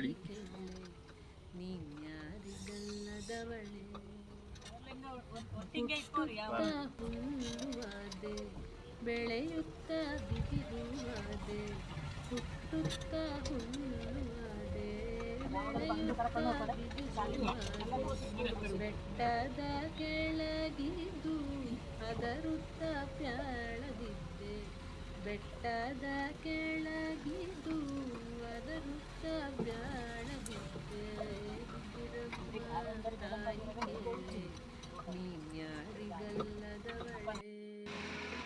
ತಾಳಿ ನೀನ್ಯಾರಿಗಲ್ಲದವಳೆ ಹುಲ್ಲುವಾದೆ ಬೆಳೆಯುತ್ತ ಬಿದಿರುವಾದೆ ಹುಟ್ಟುತ್ತ ಹುಲ್ಲುವಾದೆ ಬೆಳೆಯುತ್ತ ಬಿದಿರುವಾದೆ ಬೆಟ್ಟದ ಕೆಳಗಿದ್ದು ಅದರುತ್ತ ಪ್ಯಾಳದಿದ್ದೆ ಬೆಟ್ಟದ ಕೆಳಗಿದ್ದು ಅದರುತ್ತ ಬ್ಯಾಳದಿದ್ದೆ ಬಿದಿರಮ್ಮ ತಾಯಿ ಕೇಳೆ ನೀನ್ಯಾರಿಗಲ್ಲದವಳೆ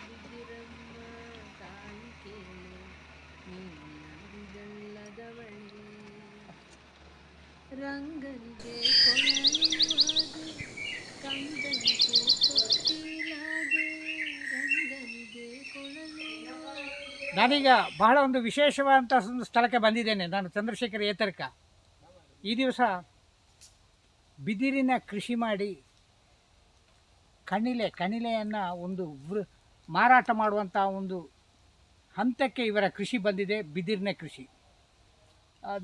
ಬಿದಿರಮ್ಮ ತಾಯಿ ಕೇಳೆ ನೀನ್ಯಾರಿಗಲ್ಲದವಳೆ ರಂಗನಿಗೆ ಕೊಳಲುವಾದೆ ಕಂದನಿಗೆ ತೊಟ್ಟಿಲಾದೆ ನಾನೀಗ ಬಹಳ ಒಂದು ವಿಶೇಷವಾದಂಥ ಒಂದು ಸ್ಥಳಕ್ಕೆ ಬಂದಿದ್ದೇನೆ. ನಾನು ಚಂದ್ರಶೇಖರ್ ಏತರ್ಕ. ಈ ದಿವಸ ಬಿದಿರಿನ ಕೃಷಿ ಮಾಡಿ ಕಣಿಲೆ, ಕಣಿಲೆಯನ್ನು ಒಂದು ವೃ- ಮಾರಾಟ ಮಾಡುವಂಥ ಒಂದು ಹಂತಕ್ಕೆ ಇವರ ಕೃಷಿ ಬಂದಿದೆ, ಬಿದಿರಿನ ಕೃಷಿ.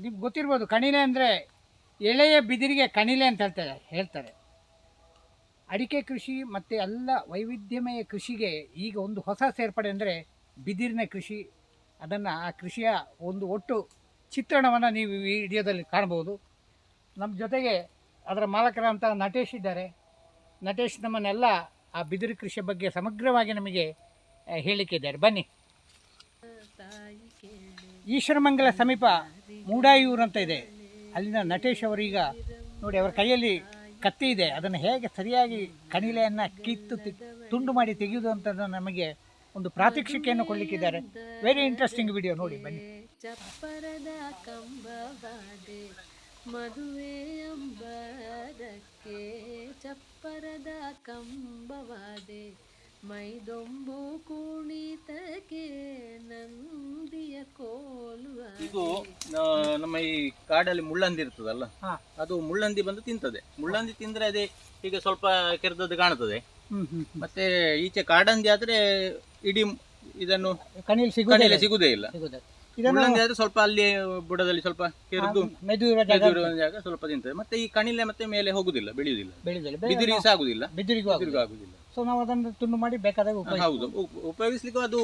ನಿಮ್ಗೆ ಗೊತ್ತಿರ್ಬೋದು, ಕಣಿಲೆ ಅಂದರೆ ಎಳೆಯ ಬಿದಿರಿಗೆ ಕಣಿಲೆ ಅಂತ ಹೇಳ್ತಾರೆ ಹೇಳ್ತಾರೆ. ಅಡಿಕೆ ಕೃಷಿ ಮತ್ತು ಎಲ್ಲ ವೈವಿಧ್ಯಮಯ ಕೃಷಿಗೆ ಈಗ ಒಂದು ಹೊಸ ಸೇರ್ಪಡೆ ಅಂದರೆ ಬಿದಿರಿನ ಕೃಷಿ, ಅದನ್ನು ಆ ಕೃಷಿಯ ಒಂದು ಒಟ್ಟು ಚಿತ್ರಣವನ್ನು ನೀವು ಈ ವಿಡಿಯೋದಲ್ಲಿ ಕಾಣ್ಬೋದು ನಮ್ಮ ಜೊತೆಗೆ ಅದರ ಮಾಲಕರಂತ ನಟೇಶ್ ಇದ್ದಾರೆ. ನಟೇಶ್ ನಮ್ಮನ್ನೆಲ್ಲ ಆ ಬಿದಿರು ಕೃಷಿಯ ಬಗ್ಗೆ ಸಮಗ್ರವಾಗಿ ನಮಗೆ ಹೇಳಿಕೆ ಇದ್ದಾರೆ. ಬನ್ನಿ. ಈಶ್ವರಮಂಗಲ ಸಮೀಪ ಮೂಡಾಯೂರು ಅಂತ ಇದೆ. ಅಲ್ಲಿನ ನಟೇಶ್ ಅವರೀಗ ನೋಡಿ, ಅವರ ಕೈಯಲ್ಲಿ ಕತ್ತಿ ಇದೆ. ಅದನ್ನು ಹೇಗೆ ಸರಿಯಾಗಿ ಕಣಿಲೆಯನ್ನು ಕಿತ್ತು ತುಂಡು ಮಾಡಿ ತೆಗೆಯುವುದು ಅಂತ ನಮಗೆ ಒಂದು ಪ್ರಾತ್ಯಕ್ಷಿಕೆಯನ್ನು ಕೊಡಲಿಕ್ಕಿದ್ದಾರೆ. ವೆರಿ ಇಂಟ್ರೆಸ್ಟಿಂಗ್ ವಿಡಿಯೋ ನೋಡಿ ಬನ್ನಿ. ಚಪ್ಪರದ ಕಂಬವಾದೆ ಮದುವೆ ಅಂಬರಕ್ಕೆ ಚಪ್ಪರದ ಕಂಬವಾದೆ ಮೈದೊಂಬು ಕುಣಿತಕ್ಕೆ ನಂದಿಯ ಕೋಲುವ ಇದು ಆ, ನಮ್ಮ ಈ ಕಾಡಲ್ಲಿ ಮುಳ್ಳಂದಿ ಇರ್ತದಲ್ಲ ಹಾ. ಅದು ಮುಳ್ಳಂದಿ ಬಂದು ತಿಂತದೆ. ಮುಳ್ಳಂದಿ ತಿಂದ್ರೆ ಅದೇ ಈಗ ಸ್ವಲ್ಪ ಕೆರೆದದ್ದು ಕಾಣ್ತದೆ ಹ್ಮ್ ಮತ್ತೆ ಈಚೆ ಕಾಡಂದಿ ಆದ್ರೆ ಇಡೀ ಇದನ್ನು ಕಣಿಲೆ ಕಣಿಲೆ ಸಿಗುವುದಿಲ್ಲ ಸಿಗುದೇ ಇಲ್ಲ. ಇದನ್ನು ಮುಳ್ಳಂದಿ ಆದ್ರೆ ಸ್ವಲ್ಪ ಅಲ್ಲಿ ಬುಡದಲ್ಲಿ ಸ್ವಲ್ಪ ಕೆರೆದು ಮೆದು ಇರುವ ಜಾಗ ಸ್ವಲ್ಪ ತಿಂತದೆ. ಮತ್ತೆ ಈ ಕಣಿಲೆ ಮತ್ತೆ ಮೇಲೆ ಹೋಗುದಿಲ್ಲ ಬೆಳೆಯುದಿಲ್ಲ. ಬೆಳೆದಿಲ್ಲ ಬಿದಿರಿಗೆ ಸಹ ಆಗುದಿಲ್ಲ ಬಿದಿರಿಗೂ ಬಿದಿರಿಗೂ ಆಗುದಿಲ್ಲ. ಸೊ ನಾವು ಅದನ್ನು ತುಂಡು ಮಾಡಿ ಬೇಕಾದಾಗ ಹಾ, ಉಪಯೋಗ ಹೌದು. ಉಪ್- ಉಪಯೋಗಿಸ್ಲಿಕ್ಕೂ ಅದು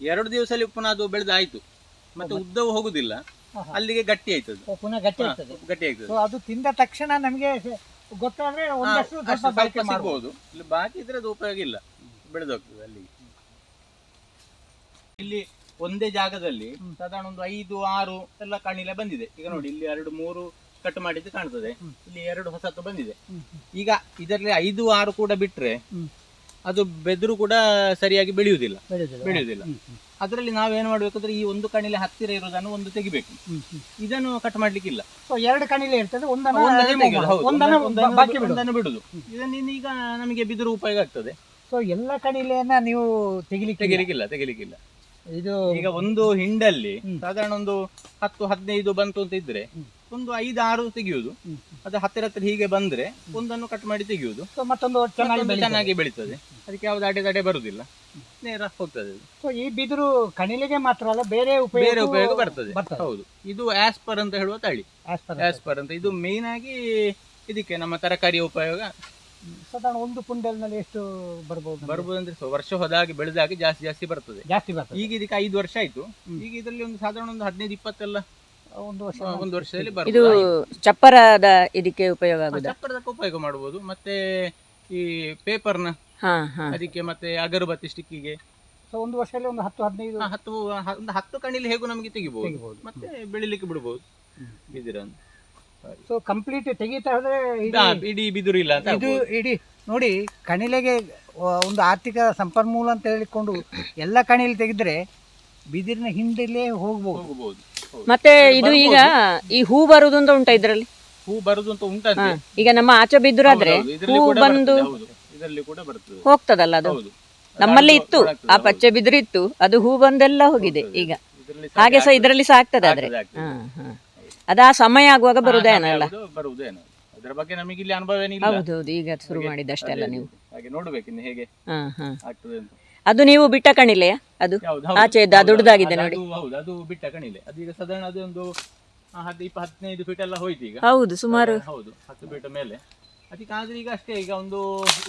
ಎರಡು ದಿವಸದಲ್ಲಿ ಪುನಃ ಅದು ಬೆಳೆದಾಯ್ತು. ಮತ್ತೆ ಉದ್ದವು ಹೋಗುದಿಲ್ಲ. ಹಾ, ಹಾ. ಅಲ್ಲಿಗೆ ಗಟ್ಟಿ ಆಯ್ತದೆ ಪುನಃ ಗಟ್ಟಿ ಆಯ್ತದೆ ಗಟ್ಟಿ ಆಗ್ತದೆ. ಅದು ತಿಂದ ತಕ್ಷಣ ನಮಗೆ ಗೊತ್ತಾದ್ರೆ ಒಂದಷ್ಟು ಸ್ವಲ್ಪ ಮಾಡ್ಬೋದು. ಇಲ್ಲಿ ಬಾಕಿ ಇದ್ರೆ ಅದು ಉಪಯೋಗ ಇಲ್ಲ. ಬೆಳೆದೋಗ್ತದೆ ಅಲ್ಲಿ. ಇಲ್ಲಿ ಒಂದೇ ಜಾಗದಲ್ಲಿ ಸಾಧಾರಣ ಒಂದು ಐದು ಆರು ಎಲ್ಲ ಕಣಿಲೆ ಬಂದಿದೆ. ಈಗ ನೋಡಿ ಇಲ್ಲಿ ಎರಡು ಮೂರು ಕಟ್ ಮಾಡಿದ್ದು ಕಾಣ್ತದೆ. ಇಲ್ಲಿ ಎರಡು ಹೊಸತು ಬಂದಿದೆ. ಈಗ ಇದರಲ್ಲಿ ಐದು ಆರು ಕೂಡ ಬಿಟ್ರೆ. ಅದು ಬೆದರು ಕೂಡ ಸರಿಯಾಗಿ ಬೆಳೆಯುವುದಿಲ್ಲ. ಬೆಳೆಯುವುದಿಲ್ಲ. ಅದರಲ್ಲಿ ನಾವೇನು ಮಾಡ್ಬೇಕಂದ್ರೆ ಈ ಒಂದು ಕಣಿಲೆ ಹತ್ತಿರ ಇರೋದನ್ನು ಒಂದು ತೆಗಿಬೇಕು. ಇದನ್ನು ಕಟ್ ಮಾಡ್ಲಿಕ್ಕಿಲ್ಲ. ಸೊ ಎರಡು ಕಣಿಲೆ ಇರ್ತದೆ ಒಂದನ್ನ ಬಿಡುದು. ಇದನ್ನ ಈಗ ನಮಗೆ ಬಿದಿರು ಉಪಯೋಗ ಆಗ್ತದೆ. ಸೊ ಎಲ್ಲ ಕಣಿಲೆಯನ್ನ ನೀವು ತೆಗಿಲಿಕ್ಕೆ ತೆಗಿಲಿಕ್ಕಿಲ್ಲ ತೆಗಿಲಿಕ್ಕಿಲ್ಲ. ಇದು ಈಗ ಒಂದು ಹಿಂಡಲ್ಲಿ. ಸಾಧಾರಣ ಒಂದು ಹತ್ತು ಹದಿನೈದು ಬಂತು ಅಂತ ಇದ್ರೆ ಒಂದು ಐದು ಆರು ತೆಗೆಯುವುದು. ಅದು ಹತ್ತಿರ ಹತ್ತಿರ ಹೀಗೆ ಬಂದ್ರೆ ಒಂದನ್ನು ಕಟ್ ಮಾಡಿ ತೆಗೆಯುವುದು. ಮತ್ತೊಂದು ಚೆನ್ನಾಗಿ ಬೆಳೀತದೆ. ಅದಕ್ಕೆ ಯಾವ್ದು ಅಡೆ ತಡೆ ಬರುದಿಲ್ಲ. ನೇರ ಹೋಗ್ತದೆ ಅದು. ಸೊ ಈ ಬಿದಿರು ಕಣಿಲೆಗೆ ಮಾತ್ರ ಅಲ್ಲ ಬೇರೆ ಬೇರೆ ಉಪಯೋಗ ಉಪಯೋಗ ಬರ್ತದೆ. ಬರ್ತದೆ. ಹೌದು. ಇದು ಆಸ್ಪರ್ ಅಂತ ಹೇಳುವ ತಳಿ. ಆಸ್ಪರ್ ಅಂತ. ಇದು ಮೇನ್ ಆಗಿ ಇದಕ್ಕೆ ನಮ್ಮ ತರಕಾರಿ ಉಪಯೋಗ. ಸಾಧಾರಣ ಒಂದು ಕುಂಡಲ್ನಲ್ಲಿ ಎಷ್ಟು ಬರ್ಬೋದು ನಮ್ಗೆ? ಬರ್ಬೋದು ಅಂದ್ರೆ ಸ- ವರ್ಷ ಹೋದಾಗ ಬೆಳೆದಾಗ ಜಾಸ್ತಿ ಜಾಸ್ತಿ ಬರ್ತದೆ. ಜಾಸ್ತಿ ಬರ್ತದೆ. ಈಗ ಇದಕ್ಕೆ ಐದು ವರ್ಷ ಆಯ್ತು. ಈಗ ಇದರಲ್ಲಿ ಒಂದು ಸಾಧಾರಣ ಒಂದು ಹದಿನೈದು ಇಪ್ಪತ್ತೆಲ್ಲ ಒಂದು ವರ್ಷ ಆ, ಒಂದು ವರ್ಷದಲ್ಲಿ ಇದು ಬರ್ತದೆ ಚಪ್ಪರದ ಇದಕ್ಕೆ ಉಪಯೋಗ ಆಗುದಾ? ಚಪ್ಪರದಕ್ಕೆ ಉಪಯೋಗ ಮಾಡಬಹುದು ಮತ್ತೆ ಈ ಪೇಪರ್ನ ಅದಕ್ಕೆ ಮತ್ತೆ ಅಗರಬತ್ತಿ ಸ್ಟಿಕ್ಕಿಗೆ. ಸೊ ಒಂದು ವರ್ಷದಲ್ಲಿ ಒಂದು ಹತ್ತು ಹದಿನೈದು ಹತ್ತು ಹ- ಒಂದು ಹತ್ತು ಕಣಿಲಿ ಹೇಗೂ ನಮಗೆ ತೆಗಿಬಹುದು. ಮತ್ತೆ ಬೆಳಿಲಿಕ್ಕೆ ಬಿಡಬಹುದು ಬಿದಿರನ್ನು ಸೊ ಕಂಪ್ಲೀಟ್ ತೆಗಿತಾ ಹೋದ್ರೆ ಇಡೀ- ಹಾ, ಇಡೀ ಬಿದಿರು ಇಲ್ಲ ಅಂತ ಇದು ಆಗ್ಬೋದು. ಇಡೀ ನೋಡಿ ಕಣಿಲೆಗೆ ಒಂದು ಆರ್ಥಿಕ ಸಂಪನ್ಮೂಲ ಅಂತ ಹೇಳಿಕೊಂಡು ಎಲ್ಲ ಕಣಿಲೆ ತೆಗೆದ್ರೆ ಬಿದಿರಿನ ಹಿಂದಲೇ ಹೋಗ್ಬೋದು. ಹೌದು. ಮತ್ತೆ ಇದು ಈಗ ಈ ಹೂ ಬರುದು ಅಂತ ಉಂಟಾ ಇದ್ರಲ್ಲಿ? ಹೂ ಬರುದು ಅಂತ ಉಂಟಾ ಈಗ ನಮ್ಮ ಆಚೆ ಬಿದ್ದರಾದ್ರೆ ಹೌದು, ಇದರಲ್ಲಿ ಹೂ ಕೂಡ ಬಂದು ಹೌದು. ಇದರಲ್ಲಿ ಕೂಡ ಬರ್ತದೆ. ಹೋಗ್ತದಲ್ಲ ಅದು? ಹೌದು. ನಮ್ಮಲ್ಲಿ ಇತ್ತು ಆ ಪಚ್ಚೆ ಬಿದಿರು ಇತ್ತು ಅದು ಹೂ ಬಂದೆಲ್ಲ ಹೋಗಿದೆ ಈಗ. ಇದರಲ್ಲಿ ಹಾಗೆ ಸಹ. ಇದರಲ್ಲಿ ಸಹ ಆಗ್ತದೆ ಆದ್ರೆ ಆಗ್ತದೆ. ಹಾ ಹಾ. ಅದು ಆ ಸಮಯ ಆಗುವಾಗ ಬರುದೇನಲ್ಲ ಹೌದು, ಬರುವುದೇನೋ ಅದರ ಬಗ್ಗೆ ನಮಗೆ ಇಲ್ಲಿ ಅನುಭವ ಏನಿಲ್ಲ. ಹೌದೌದು ಈಗ ಶುರು ಮಾಡಿದಷ್ಟೇ ಅಲ್ಲ ನೀವು. ಹಾಗೆ ನೋಡ್ಬೇಕು ಇನ್ನು ಹೇಗೆ ಹಾ ಹಾ. ಆಗ್ತದೆ ಅಂತ. ಅದು ನೀವು ಬಿಟ್ಟ ಕಣಿಲೆಯ? ಅದು? ಯಾವ್ದು? ಆಚೆ ಇದ್ದ ಹೌದು, ದೊಡ್ಡದಾಗಿದೆ ಅದು- ನೋಡಿ. ಅದು ಹೌದು ಅದು ಬಿಟ್ಟ ಕಣಿಲೆ. ಅದು ಈಗ ಸಾಧಾರಣ ಅದೊಂದು ಆ, ಹತ್ತು ಇಪ್ಪ ಹದಿನೈದು ಫೀಟ್ ಎಲ್ಲ ಹೋಯ್ತು ಈಗ. ಹೌದು ಸುಮಾರು. ಹೌದು. ಹತ್ತು ಫೀಟ್ ಮೇಲೆ. ಅದಕ್ಕೆ ಆದ್ರೆ ಈಗ ಅಷ್ಟೇ ಈಗ ಒಂದು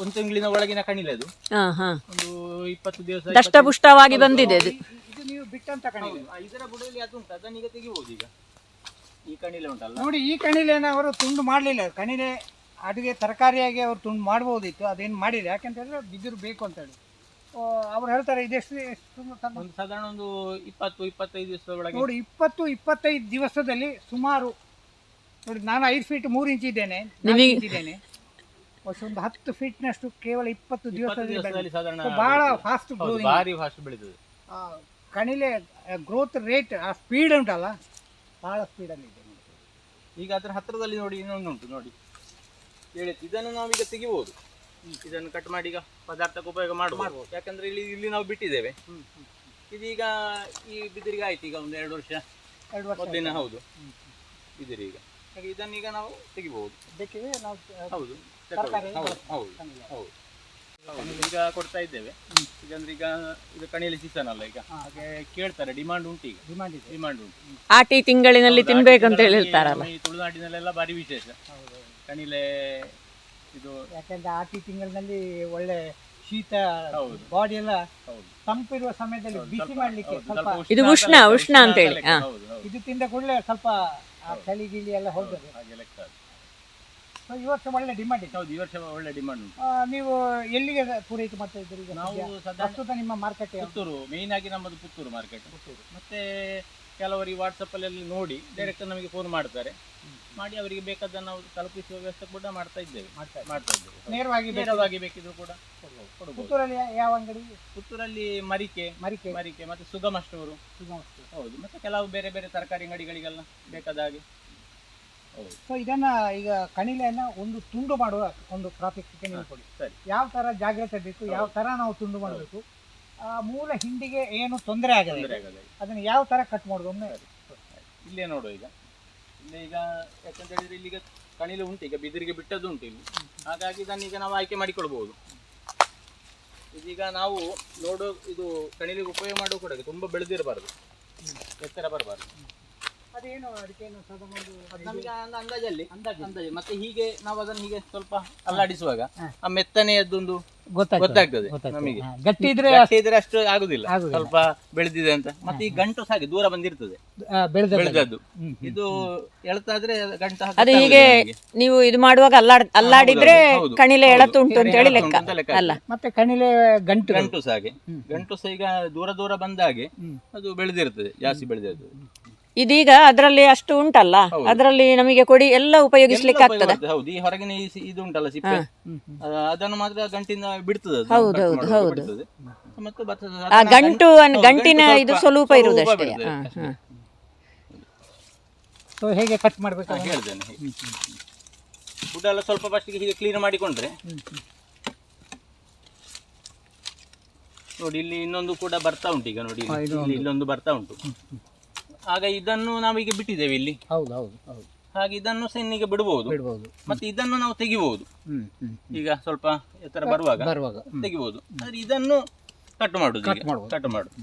ಒಂದು ತಿಂಗಳಿನ ಒಳಗಿನ ಕಣಿಲೆ ಅದು. ಹಾ ಹಾ. ಒಂದು ಇಪ್ಪತ್ತು ದಿವಸ ದಷ್ಟಪುಷ್ಟವಾಗಿ ಬಂದಿದೆ ಅದು. ಇದು ನೀವು ಬಿಟ್ಟಂತ ಕಣಿಲೆ ಆ, ಇದರ ಬುಡದಲ್ಲಿ ಅದು ಉಂಟು ಅದನ್ನ ಈಗ ತೆಗಿಬಹುದು ಈಗ. ಈ ಕಣಿಲೆ ಉಂಟಲ್ಲ? ನೋಡಿ ಈ ಕಣಿಲೆನ ಅವರು ತುಂಡು ಮಾಡಲಿಲ್ಲ. ಕಣಿಲೆ ಅಡುಗೆ ತರಕಾರಿಯಾಗಿ ಅವರು ತುಂಡು ಮಾಡಬಹುದಿತ್ತು ಅದೇನು ಮಾಡಿಲ್ಲ. ಯಾಕಂತ ಹೇಳಿದ್ರೆ ಬಿದಿರು ಬೇಕು ಅಂತ ಹೇಳಿ. ಆ, ಅವ್ರು ಹೇಳ್ತಾರೆ ಇದೆಷ್ಟು ಎಷ್ಟು? ಒಂದು ಸಾಧಾರಣ ಒಂದು ಇಪ್ಪತ್ತು ಇಪ್ಪತ್ತೈದು ದಿವಸದ ಒಳಗೆ. ನೋಡಿ ಇಪ್ಪತ್ತು ಇಪ್ಪತ್ತೈದು ದಿವಸದಲ್ಲಿ ಸುಮಾರು ನೋಡಿ ನಾನು ಐದು ಫೀಟ್ ಮೂರು ಇಂಚ್ ಇದ್ದೇನೆ ನಾಲ್ಕು ನಿಮಗೆ- ಇಂಚ್ ಇದ್ದೇನೆ. ವರ್ಷ ಒಂದು ಹತ್ತು ಫೀಟ್ನಷ್ಟು ಕೇವಲ ಇಪ್ಪತ್ತು ದಿವಸದಲ್ಲಿ ದಿವಸದಲ್ಲಿ ಬೆಳೆದಿದೆ. ಸಾಧಾರಣ So, ಬಹಳ. ಫಾಸ್ಟ್ ಹೌದು, ಗ್ರೋಯಿಂಗ್ ಭಾರಿ ಫಾಸ್ಟ್ ಬೆಳೀತದೆ ಕಣಿಲೆ ಗ್ರೋತ್ ರೇಟ್ ಆ ಸ್ಪೀಡ್ ಉಂಟಲ್ಲ ಬಹಳ ಸ್ಪೀಡಲ್ಲಿ ಇದೆ ನೋಡಿ. ಈಗ ಅದರ ಹತ್ರದಲ್ಲಿ ನೋಡಿ ಇನ್ನೊಂದು ಉಂಟು ನೋಡಿ. ಹೇಳಿ ಇದನ್ನು ನಾವೀಗ ತೆಗಿಬಹುದು ಇದನ್ನು ಕಟ್ ಮಾಡಿ ಈಗ ಪದಾರ್ಥಕ್ಕೆ ಉಪಯೋಗ ಮಾಡಬಹುದು ಯಾಕಂದ್ರೆ ಇಲ್ಲಿ ಇಲ್ಲಿ ನಾವು ಬಿಟ್ಟಿದ್ದೇವೆ. ಇದೀಗ ಈ ಬಿದಿರಿಗೆ ಆಯ್ತು ಈಗ ಒಂದು ಎರಡು ವರ್ಷ. ಎರಡು ವರ್ಷ ಮೊದಲಿನ ಹೌದು. ಬಿದಿರಿ ಈಗ ಹಾಗೆ ಇದನ್ನೀಗ ನಾವು ತೆಗಿಬಹುದು. ಬೇಕಿದ್ರೆ ನಾವು ಹೌದು. ತರಕಾರಿ ಹೌದು ಹೌದು ಹೌದು. ಹೌದು. ಈಗ ಕೊಡ್ತಾ ಇದ್ದೇವೆ. ಈಗಂದ್ರೆ ಈಗ ಇದು ಕಣಿಯಲ್ಲಿ ಸೀಸನ್ ಅಲ್ಲ ಈಗ. ಹಾಗೆ ಕೇಳ್ತಾರೆ ಡಿಮಾಂಡ್ ಉಂಟು ಈಗ. ಡಿಮಾಂಡ್ ಇದೆ. ಡಿಮಾಂಡ್ ಉಂಟು. ಆಟಿ ತಿಂಗಳಿನಲ್ಲಿ ತಿನ್ಬೇಕು ಅಂತ ಆಟಿಗಳಲ್ಲಿ ಹೇಳ್ತಾರಲ್ಲ. ಈ ತುಳುನಾಡಿನಲ್ಲೆಲ್ಲ ಭಾರಿ ವಿಶೇಷ. ಕಣಿಲೆ ಇದು ಯಾಕಂದ್ರೆ ಆಟಿ ತಿಂಗಳಿನಲ್ಲಿ ಒಳ್ಳೆ ಶೀತ ಬಾಡಿ ಎಲ್ಲ ಹೌದು. ತಂಪಿರುವ ಸಮಯದಲ್ಲಿ ಬಿಸಿ ಮಾಡ್ಲಿಕ್ಕೆ ಹೌದು, ಸ್ವಲ್ಪ ಇದು ಉಷ್ಣ, ಉಷ್ಣ ಅಂತ ಹೇಳಿ. ಇದು ತಿಂದ ಕೂಡಲೇ ಸ್ವಲ್ಪ ಆ ಚಳಿ ಗಿಳಿ ಎಲ್ಲ ಹೋಗ್ತದೆ. ಹಾಗೆ ಲೆಕ್ಕ ಅದು. ಸೊ ಈ ವರ್ಷ ಒಳ್ಳೆ ಡಿಮಾಂಡ್ ಇದೆ ಹೌದು ಈ ವರ್ಷ ಒಳ್ಳೆ ಡಿಮಾಂಡ್ ಉಂಟು. ಆ, ನೀವು ಎಲ್ಲಿಗೆ ಪೂರೈಕೆ ಮಾಡ್ತಾ ಇದ್ದೀರಿ ಈಗ ನಾವು ಸದ್ಯ? ಸಾಧಾರಣ ಪ್ರಸ್ತುತ ನಿಮ್ಮ ಮಾರ್ಕೆಟ್ ಪುತ್ತೂರು ಮೇಯ್ನ್ ಆಗಿ ನಮ್ಮದು ಪುತ್ತೂರು ಮಾರ್ಕೆಟ್ ಮತ್ತೆ ಕೆಲವರಿಗೆ ವಾಟ್ಸಪ್ ಅಲ್ಲಿ ನೋಡಿ ಡೈರೆಕ್ಟ್ ನಮಗೆ ಫೋನ್ ಮಾಡ್ತಾರೆ. ಮಾಡಿ ಅವರಿಗೆ ಬೇಕಾದ ನಾವು ತಲುಪಿಸುವ ವ್ಯವಸ್ಥೆ ಕೂಡ ಮಾಡ್ತಾ ಇದ್ದೇವೆ. ಮಾಡ್ತಾ ಮಾಡ್ತಾ ಇದ್ದೇವೆ. ನೇರವಾಗಿ. ನೇರವಾಗಿ ಬೇಕಿದ್ರು ಕೂಡ ಕೊಡ್ಬೋದು. ಕೊಡ್ಬೋದು. ಪುತ್ತೂರಲ್ಲಿ ಯಾವ ಅಂಗಡಿ? ಪುತ್ತೂರಲ್ಲಿ ಮರಿಕೆ. ಮರಿಕೆ. ಮರಿಕೆ ಮತ್ತೆ ಸುಗಮ ಸ್ಟೋರು ಹೌದು. ಮತ್ತೆ ಕೆಲವು ಬೇರೆ ಬೇರೆ ತರಕಾರಿ ಅಂಗಡಿಗಳಿಗೆಲ್ಲ ಬೇಕಾದ ಹಾಗೆ. ಹೌದು. ಸೊ ಇದನ್ನ ಈಗ ಕಣಿಲೆಯನ್ನ ಒಂದು ತುಂಡು ಮಾಡುವ ಒಂದು ಪ್ರಾತ್ಯಕ್ಷಿಕೆ ನೀವು ಕೊಡಿ. ಸರಿ. ಯಾವ ತರ ಜಾಗ್ರತೆ ಬೇಕು ಯಾವ ತರ ನಾವು ತುಂಡು ಮಾಡಬೇಕು ಆ ಮೂಲ ಹಿಂಡಿಗೆ ಏನು ತೊಂದರೆ ಆಗಲ್ಲ ಅದನ್ನ ಯಾವ ತರ ಕಟ್ ಮಾಡೋದು? ಒಮ್ಮೆ ಇಲ್ಲೇ ನೋಡು ಈಗ. ಇಲ್ಲೇ ಈಗ ಯಾಕಂತ ಹೇಳಿದ್ರೆ ಇಲ್ಲಿಗ ಕಣಿಲು ಉಂಟು, ಈಗ ಬಿದಿರಿಗೆ ಬಿಟ್ಟದ್ದು ಉಂಟು ಇಲ್ಲಿ. ಹಾಗಾಗಿ ಇದನ್ನೀಗ ನಾವು ಆಯ್ಕೆ ಮಾಡಿಕೊಳ್ಬಹುದು ಇದೀಗ ನಾವು ನೋಡೋ ಇದು ಕಣಿಲಿಗೆ ಉಪಯೋಗ ಮಾಡೋ ಕೂಡ ತುಂಬಾ ಬೆಳೆದಿರಬಾರ್ದು. ಎತ್ತರ ಬರಬಾರ್ದು. ಅದೇನು ಅದಕ್ಕೇನು ಸಾಧಾರಣ ಒಂದು ಅದು ನಮಗೆ ಅಂದ- ಅಂದಾಜಲ್ಲಿ ಅಂದಾಜು ಮತ್ತೆ ಹೀಗೆ ನಾವು ಅದನ್ನ ಹೀಗೆ ಸ್ವಲ್ಪ ಅಲ್ಲಾಡಿಸುವಾಗ ಆ ಮೆತ್ತನೆಯದ್ದೊಂದು ಗೊತ್ತಾಗ್ತದೆ ನಮಗೆ. ಗಟ್ಟಿ ಇದ್ರೆ ಗಟ್ಟಿ ಇದ್ರೆ ಅಷ್ಟು ಆಗುದಿಲ್ಲ. ಸ್ವಲ್ಪ ಬೆಳೆದಿದೆ ಅಂತ. ಮತ್ತೆ ಈ ಗಂಟು ಹಾಗೆ ದೂರ ಬಂದಿರ್ತದೆ. ಬೆಳೆದ ಬೆಳೆದದ್ದು. ಇದು ಎಳತಾದ್ರೆ ಗಂಟು ಅದು ಹೀಗೆ ನೀವು ಇದು ಮಾಡುವಾಗ ಅಲ್ಲಾಡ್ ಅಲ್ಲಾಡಿದ್ರೆ ಕಣಿಲೆ ಎಳತು ಉಂಟು ಅಂತ ಹೇಳಿ ಲೆಕ್ಕ ಅಂತ ಲೆಕ್ಕ ಅಲ್ಲ. ಮತ್ತೆ ಕಣಿಲೆ ಗಂಟು. ಗಂಟು ಹಾಗೆ ಗಂಟು ಸಹ ಈಗ ದೂರ ದೂರ ಬಂದಾಗೆ ಅದು ಬೆಳೆದಿರ್ತದೆ ಜಾಸ್ತಿ ಬೆಳೆದಿರ್ತದೆ. ಇದೀಗ ಅದರಲ್ಲಿ ಅಷ್ಟು ಉಂಟಲ್ಲ? ಅದರಲ್ಲಿ ನಮಗೆ ಕೊಡಿ ಎಲ್ಲ ಉಪಯೋಗಿಸ್ಲಿಕ್ಕೆ ಆಗ್ತದೆ. ಹೌದು ಈ ಹೊರಗಿನ ಈ ಸಿ- ಇದು ಉಂಟಲ್ಲ ಸಿಪ್ಪೆ? ಅದನ್ನು ಮಾತ್ರ ಗಂಟಿನ ಬಿಡ್ತದೆ ಅದು ಹೌದು, cut ಹೌದು, ಮಾಡುವಾಗ ಹೌದು. ಬಿಡ್ತದೆ. ಮತ್ತು ಭತ್ತದ ಆ ಸಾಧಾರಣ ಗಂಟು ಅನ್- ಹೌದು, ಗಂಟಿನ ಗಂಟು ಇದು ಸ್ವಲ್ಪ- ಇರುವುದಷ್ಟೇ. ಬಿಡ್ತದೆ ಹಾ, ಅಷ್ಟೇ. ಹಾ. ಸೊ ಹೇಗೆ ಕಟ್ ಮಾಡ್ಬೇಕು? ಹೇಳ್ತೇನೆ. ಎಲ್ಲ ಸ್ವಲ್ಪ ಫಸ್ಟಿಗೆ ಹೀಗೆ ಕ್ಲೀನ್ ಮಾಡಿಕೊಂಡ್ರೆ. ನೋಡಿ ಇಲ್ಲಿ ಇನ್ನೊಂದು ಕೂಡ ಬರ್ತಾ ಉಂಟು ಈಗ ನೋಡಿ. ಇಲ್ಲಿ. ಇಲ್ಲಿ ಇಲ್ಲೊಂದು ಬರ್ತಾ ಉಂಟು. ಆಗ ಇದನ್ನು ನಾವೀಗ ಬಿಟ್ಟಿದ್ದೇವೆ ಇಲ್ಲಿ. ಹೌದು ಹೌದು ಹೌದು. ಹಾಗೆ ಇದನ್ನು ಸೆನ್ನಿಗೆ ಬಿಡಬಹುದು ಬಿಡ್ಬೋದು. ಮತ್ತೆ ಇದನ್ನು ನಾವು ತೆಗಿಬಹುದು ಈಗ ಸ್ವಲ್ಪ ಎತ್ತರ ಬರುವಾಗ ಬರುವಾಗ ತೆಗಿಬಹುದು ಆದ್ರೆ ಇದನ್ನು ಕಟ್ ಮಾಡುದು ಕಟ್ ಮಾಡುದು.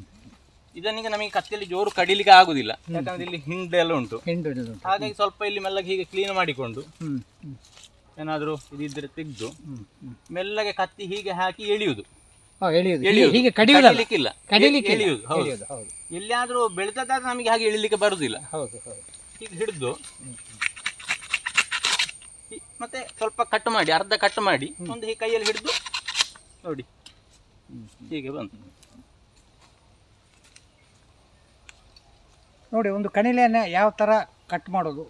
ಇದನ್ನೀಗ ನಮಗೆ ಕತ್ತಿಯಲ್ಲಿ ಜೋರು ಕಡಿಲಿಕ್ಕೆ ಆಗುದಿಲ್ಲ. ಯಾಕಂದ್ರೆ ಇಲ್ಲಿ ಹಿಂಡೆ ಎಲ್ಲ ಉಂಟು. ಹಾಗಾಗಿ ಸ್ವಲ್ಪ ಇಲ್ಲಿ ಮೆಲ್ಲಗೆ ಹೀಗೆ ಕ್ಲೀನ್ ಮಾಡಿಕೊಂಡು ಏನಾದ್ರೂ ಇದಿದ್ರೆ ತೆಗೆದು ಮೆಲ್ಲಗೆ ಕತ್ತಿ ಹೀಗೆ ಹಾಕಿ ಎಳಿಯುದು. ಹೀಗೆ ಕಡಿಯುವುದಲ್ಲ. ಕಡಿಲಿಕ್ಕಿಲ್ಲ. ಕಡಿಲಿಕ್ಕೆ ಹೌದು. ಎಳೆಯುವುದು, ಹೌದು. ಎಲ್ಲಿಯಾದ್ರೂ ಬೆಳೆದಾದ್ರೆ ನಮಗೆ ಹಾಗೆ ಇಳಿಲಿಕ್ಕೆ ಬರುದಿಲ್ಲ. ಹೌದು ಹೌದು. ಹೀಗೆ ಹಿಡಿದು ಮತ್ತೆ ಸ್ವಲ್ಪ ಕಟ್ ಮಾಡಿ ಅರ್ಧ ಕಟ್ ಮಾಡಿ ಒಂದು ಹೀಗೆ ಕೈಯಲ್ಲಿ ಹಿಡಿದು ನೋಡಿ. ಹೀಗೆ ಬಂತು. ನೋಡಿ ಒಂದು ಕಣಿಲೆಯನ್ನ ಯಾವ ತರ ಕಟ್ ಮಾಡೋದು?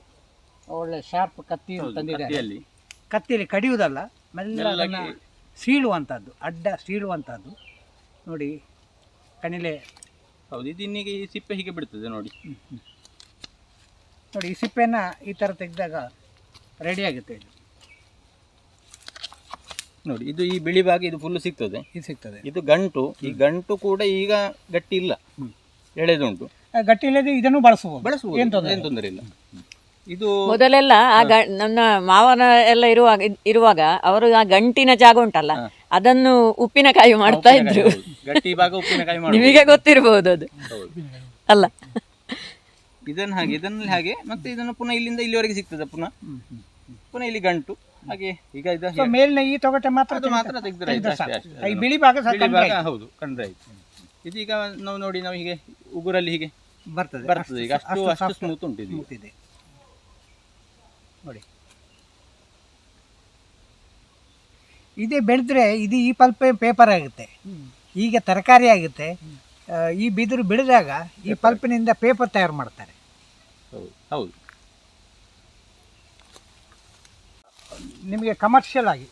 ಒಳ್ಳೆ ಶಾರ್ಪ್ ಕತ್ತಿ ಹೌದು, ತಂದಿದ್ದಾರೆ ಕತ್ತಿಯಲ್ಲಿ. ಕತ್ತಿಯಲ್ಲಿ ಕಡಿಯುವುದಲ್ಲ ಮೆಲ್ಲ ಮೆಲ್ಲಗೆ ಸೀಳುವಂಥದ್ದು ಅಡ್ಡ ಸೀಳುವಂಥದ್ದು. ನೋಡಿ ಕಣಿಲೆ ಹೌದು ಇದು ಇನ್ನೀಗ ಈ ಸಿಪ್ಪೆ ಹೀಗೆ ಬಿಡ್ತದೆ ನೋಡಿ. ನೋಡಿ ಈ ಸಿಪ್ಪೆನ ಈ ಥರ ತೆಗೆದಾಗ ರೆಡಿ ಆಗುತ್ತೆ ಇದು. ನೋಡಿ ಇದು ಈ ಬಿಳಿ ಭಾಗ ಇದು ಫುಲ್ಲು ಸಿಗ್ತದೆ. ಇದು ಸಿಗ್ತದೆ. ಇದು ಗಂಟು ಈ ಗಂಟು ಕೂಡ ಈಗ ಗಟ್ಟಿ ಇಲ್ಲ ಎಳೆದುಂಟು. ಗಟ್ಟಿ ಇಲ್ಲದೆ ಇದನ್ನು ಬಳಸಬಹುದು. ಬಳಸಬಹುದು. ಏನ್ ತೊಂದ್ರೆ ಏನು ತೊಂದರೆ ಇಲ್ಲ. ಇದು ಮೊದಲೆಲ್ಲ ಆ ಗ- ನನ್ನ ಮಾವನ ಎಲ್ಲ ಇರುವಾಗ ಇರುವಾಗ ಅವರು ಆ ಗಂಟಿನ ಜಾಗ ಉಂಟಲ್ಲ ಅದನ್ನು ಉಪ್ಪಿನಕಾಯಿ ಮಾಡ್ತಾ ಇದ್ರು. ಗಟ್ಟಿ ಭಾಗ ಉಪ್ಪಿನಕಾಯಿ ನಿಮಗೆ ಗೊತ್ತಿರಬಹುದು ಅದು. ಅಲ್ಲ. ಇದನ್ನು ಹಾಗೆ ಇದನ್ನಲ್ಲಿ ಹಾಗೆ ಮತ್ತೆ ಇದನ್ನು ಪುನಃ ಇಲ್ಲಿಂದ ಇಲ್ಲಿವರೆಗೆ ಸಿಗ್ತದೆ ಪುನಃ. ಪುನಃ ಇಲ್ಲಿ ಗಂಟು. ಹಾಗೆ ಈಗ ಇದು ಸೊ ಮೇಲಿನ ಈ ತೊಗಟೆ ಮಾತ್ರ ಅದು ಮಾತ್ರ ತೆಗ್ದ್ರೆ ಆಯ್ತು, ತೆಗ್ದ್ರೆ ಅಷ್ಟೇ, ಅಷ್ಟೇ. ಈ ಬಿಳಿ ಭಾಗ ಸಾಕು ಬಿಳಿ ಭಾಗ ಹೌದು ಕಂಡ್ರೆ ಆಯ್ತು. ಇದೀಗ ನಾವು ನೋಡಿ ನಾವು ಹೀಗೆ ಉಗುರಲ್ಲಿ ಹೀಗೆ ಬರ್ತದೆ. ಬರ್ತದೆ. ಈಗ ಅಷ್ಟು ಅಷ್ಟು ಸ್ಮೂತ್ ಉಂಟು ಇದೆ. ನೋಡಿ. ಇದೇ ಬೆಳೆದ್ರೆ ಇದು ಈ ಪಲ್ಪೆ ಪೇಪರ್ ಆಗುತ್ತೆ. ಈಗ ತರಕಾರಿ ಆಗುತ್ತೆ. ಈ ಬಿದಿರು ಬೆಳೆದಾಗ ಈ ಪಲ್ಪಿನಿಂದ ಪೇಪರ್ ತಯಾರು ಮಾಡ್ತಾರೆ. ಹೌದು ನಿಮಗೆ ಕಮರ್ಷಿಯಲ್ ಆಗಿ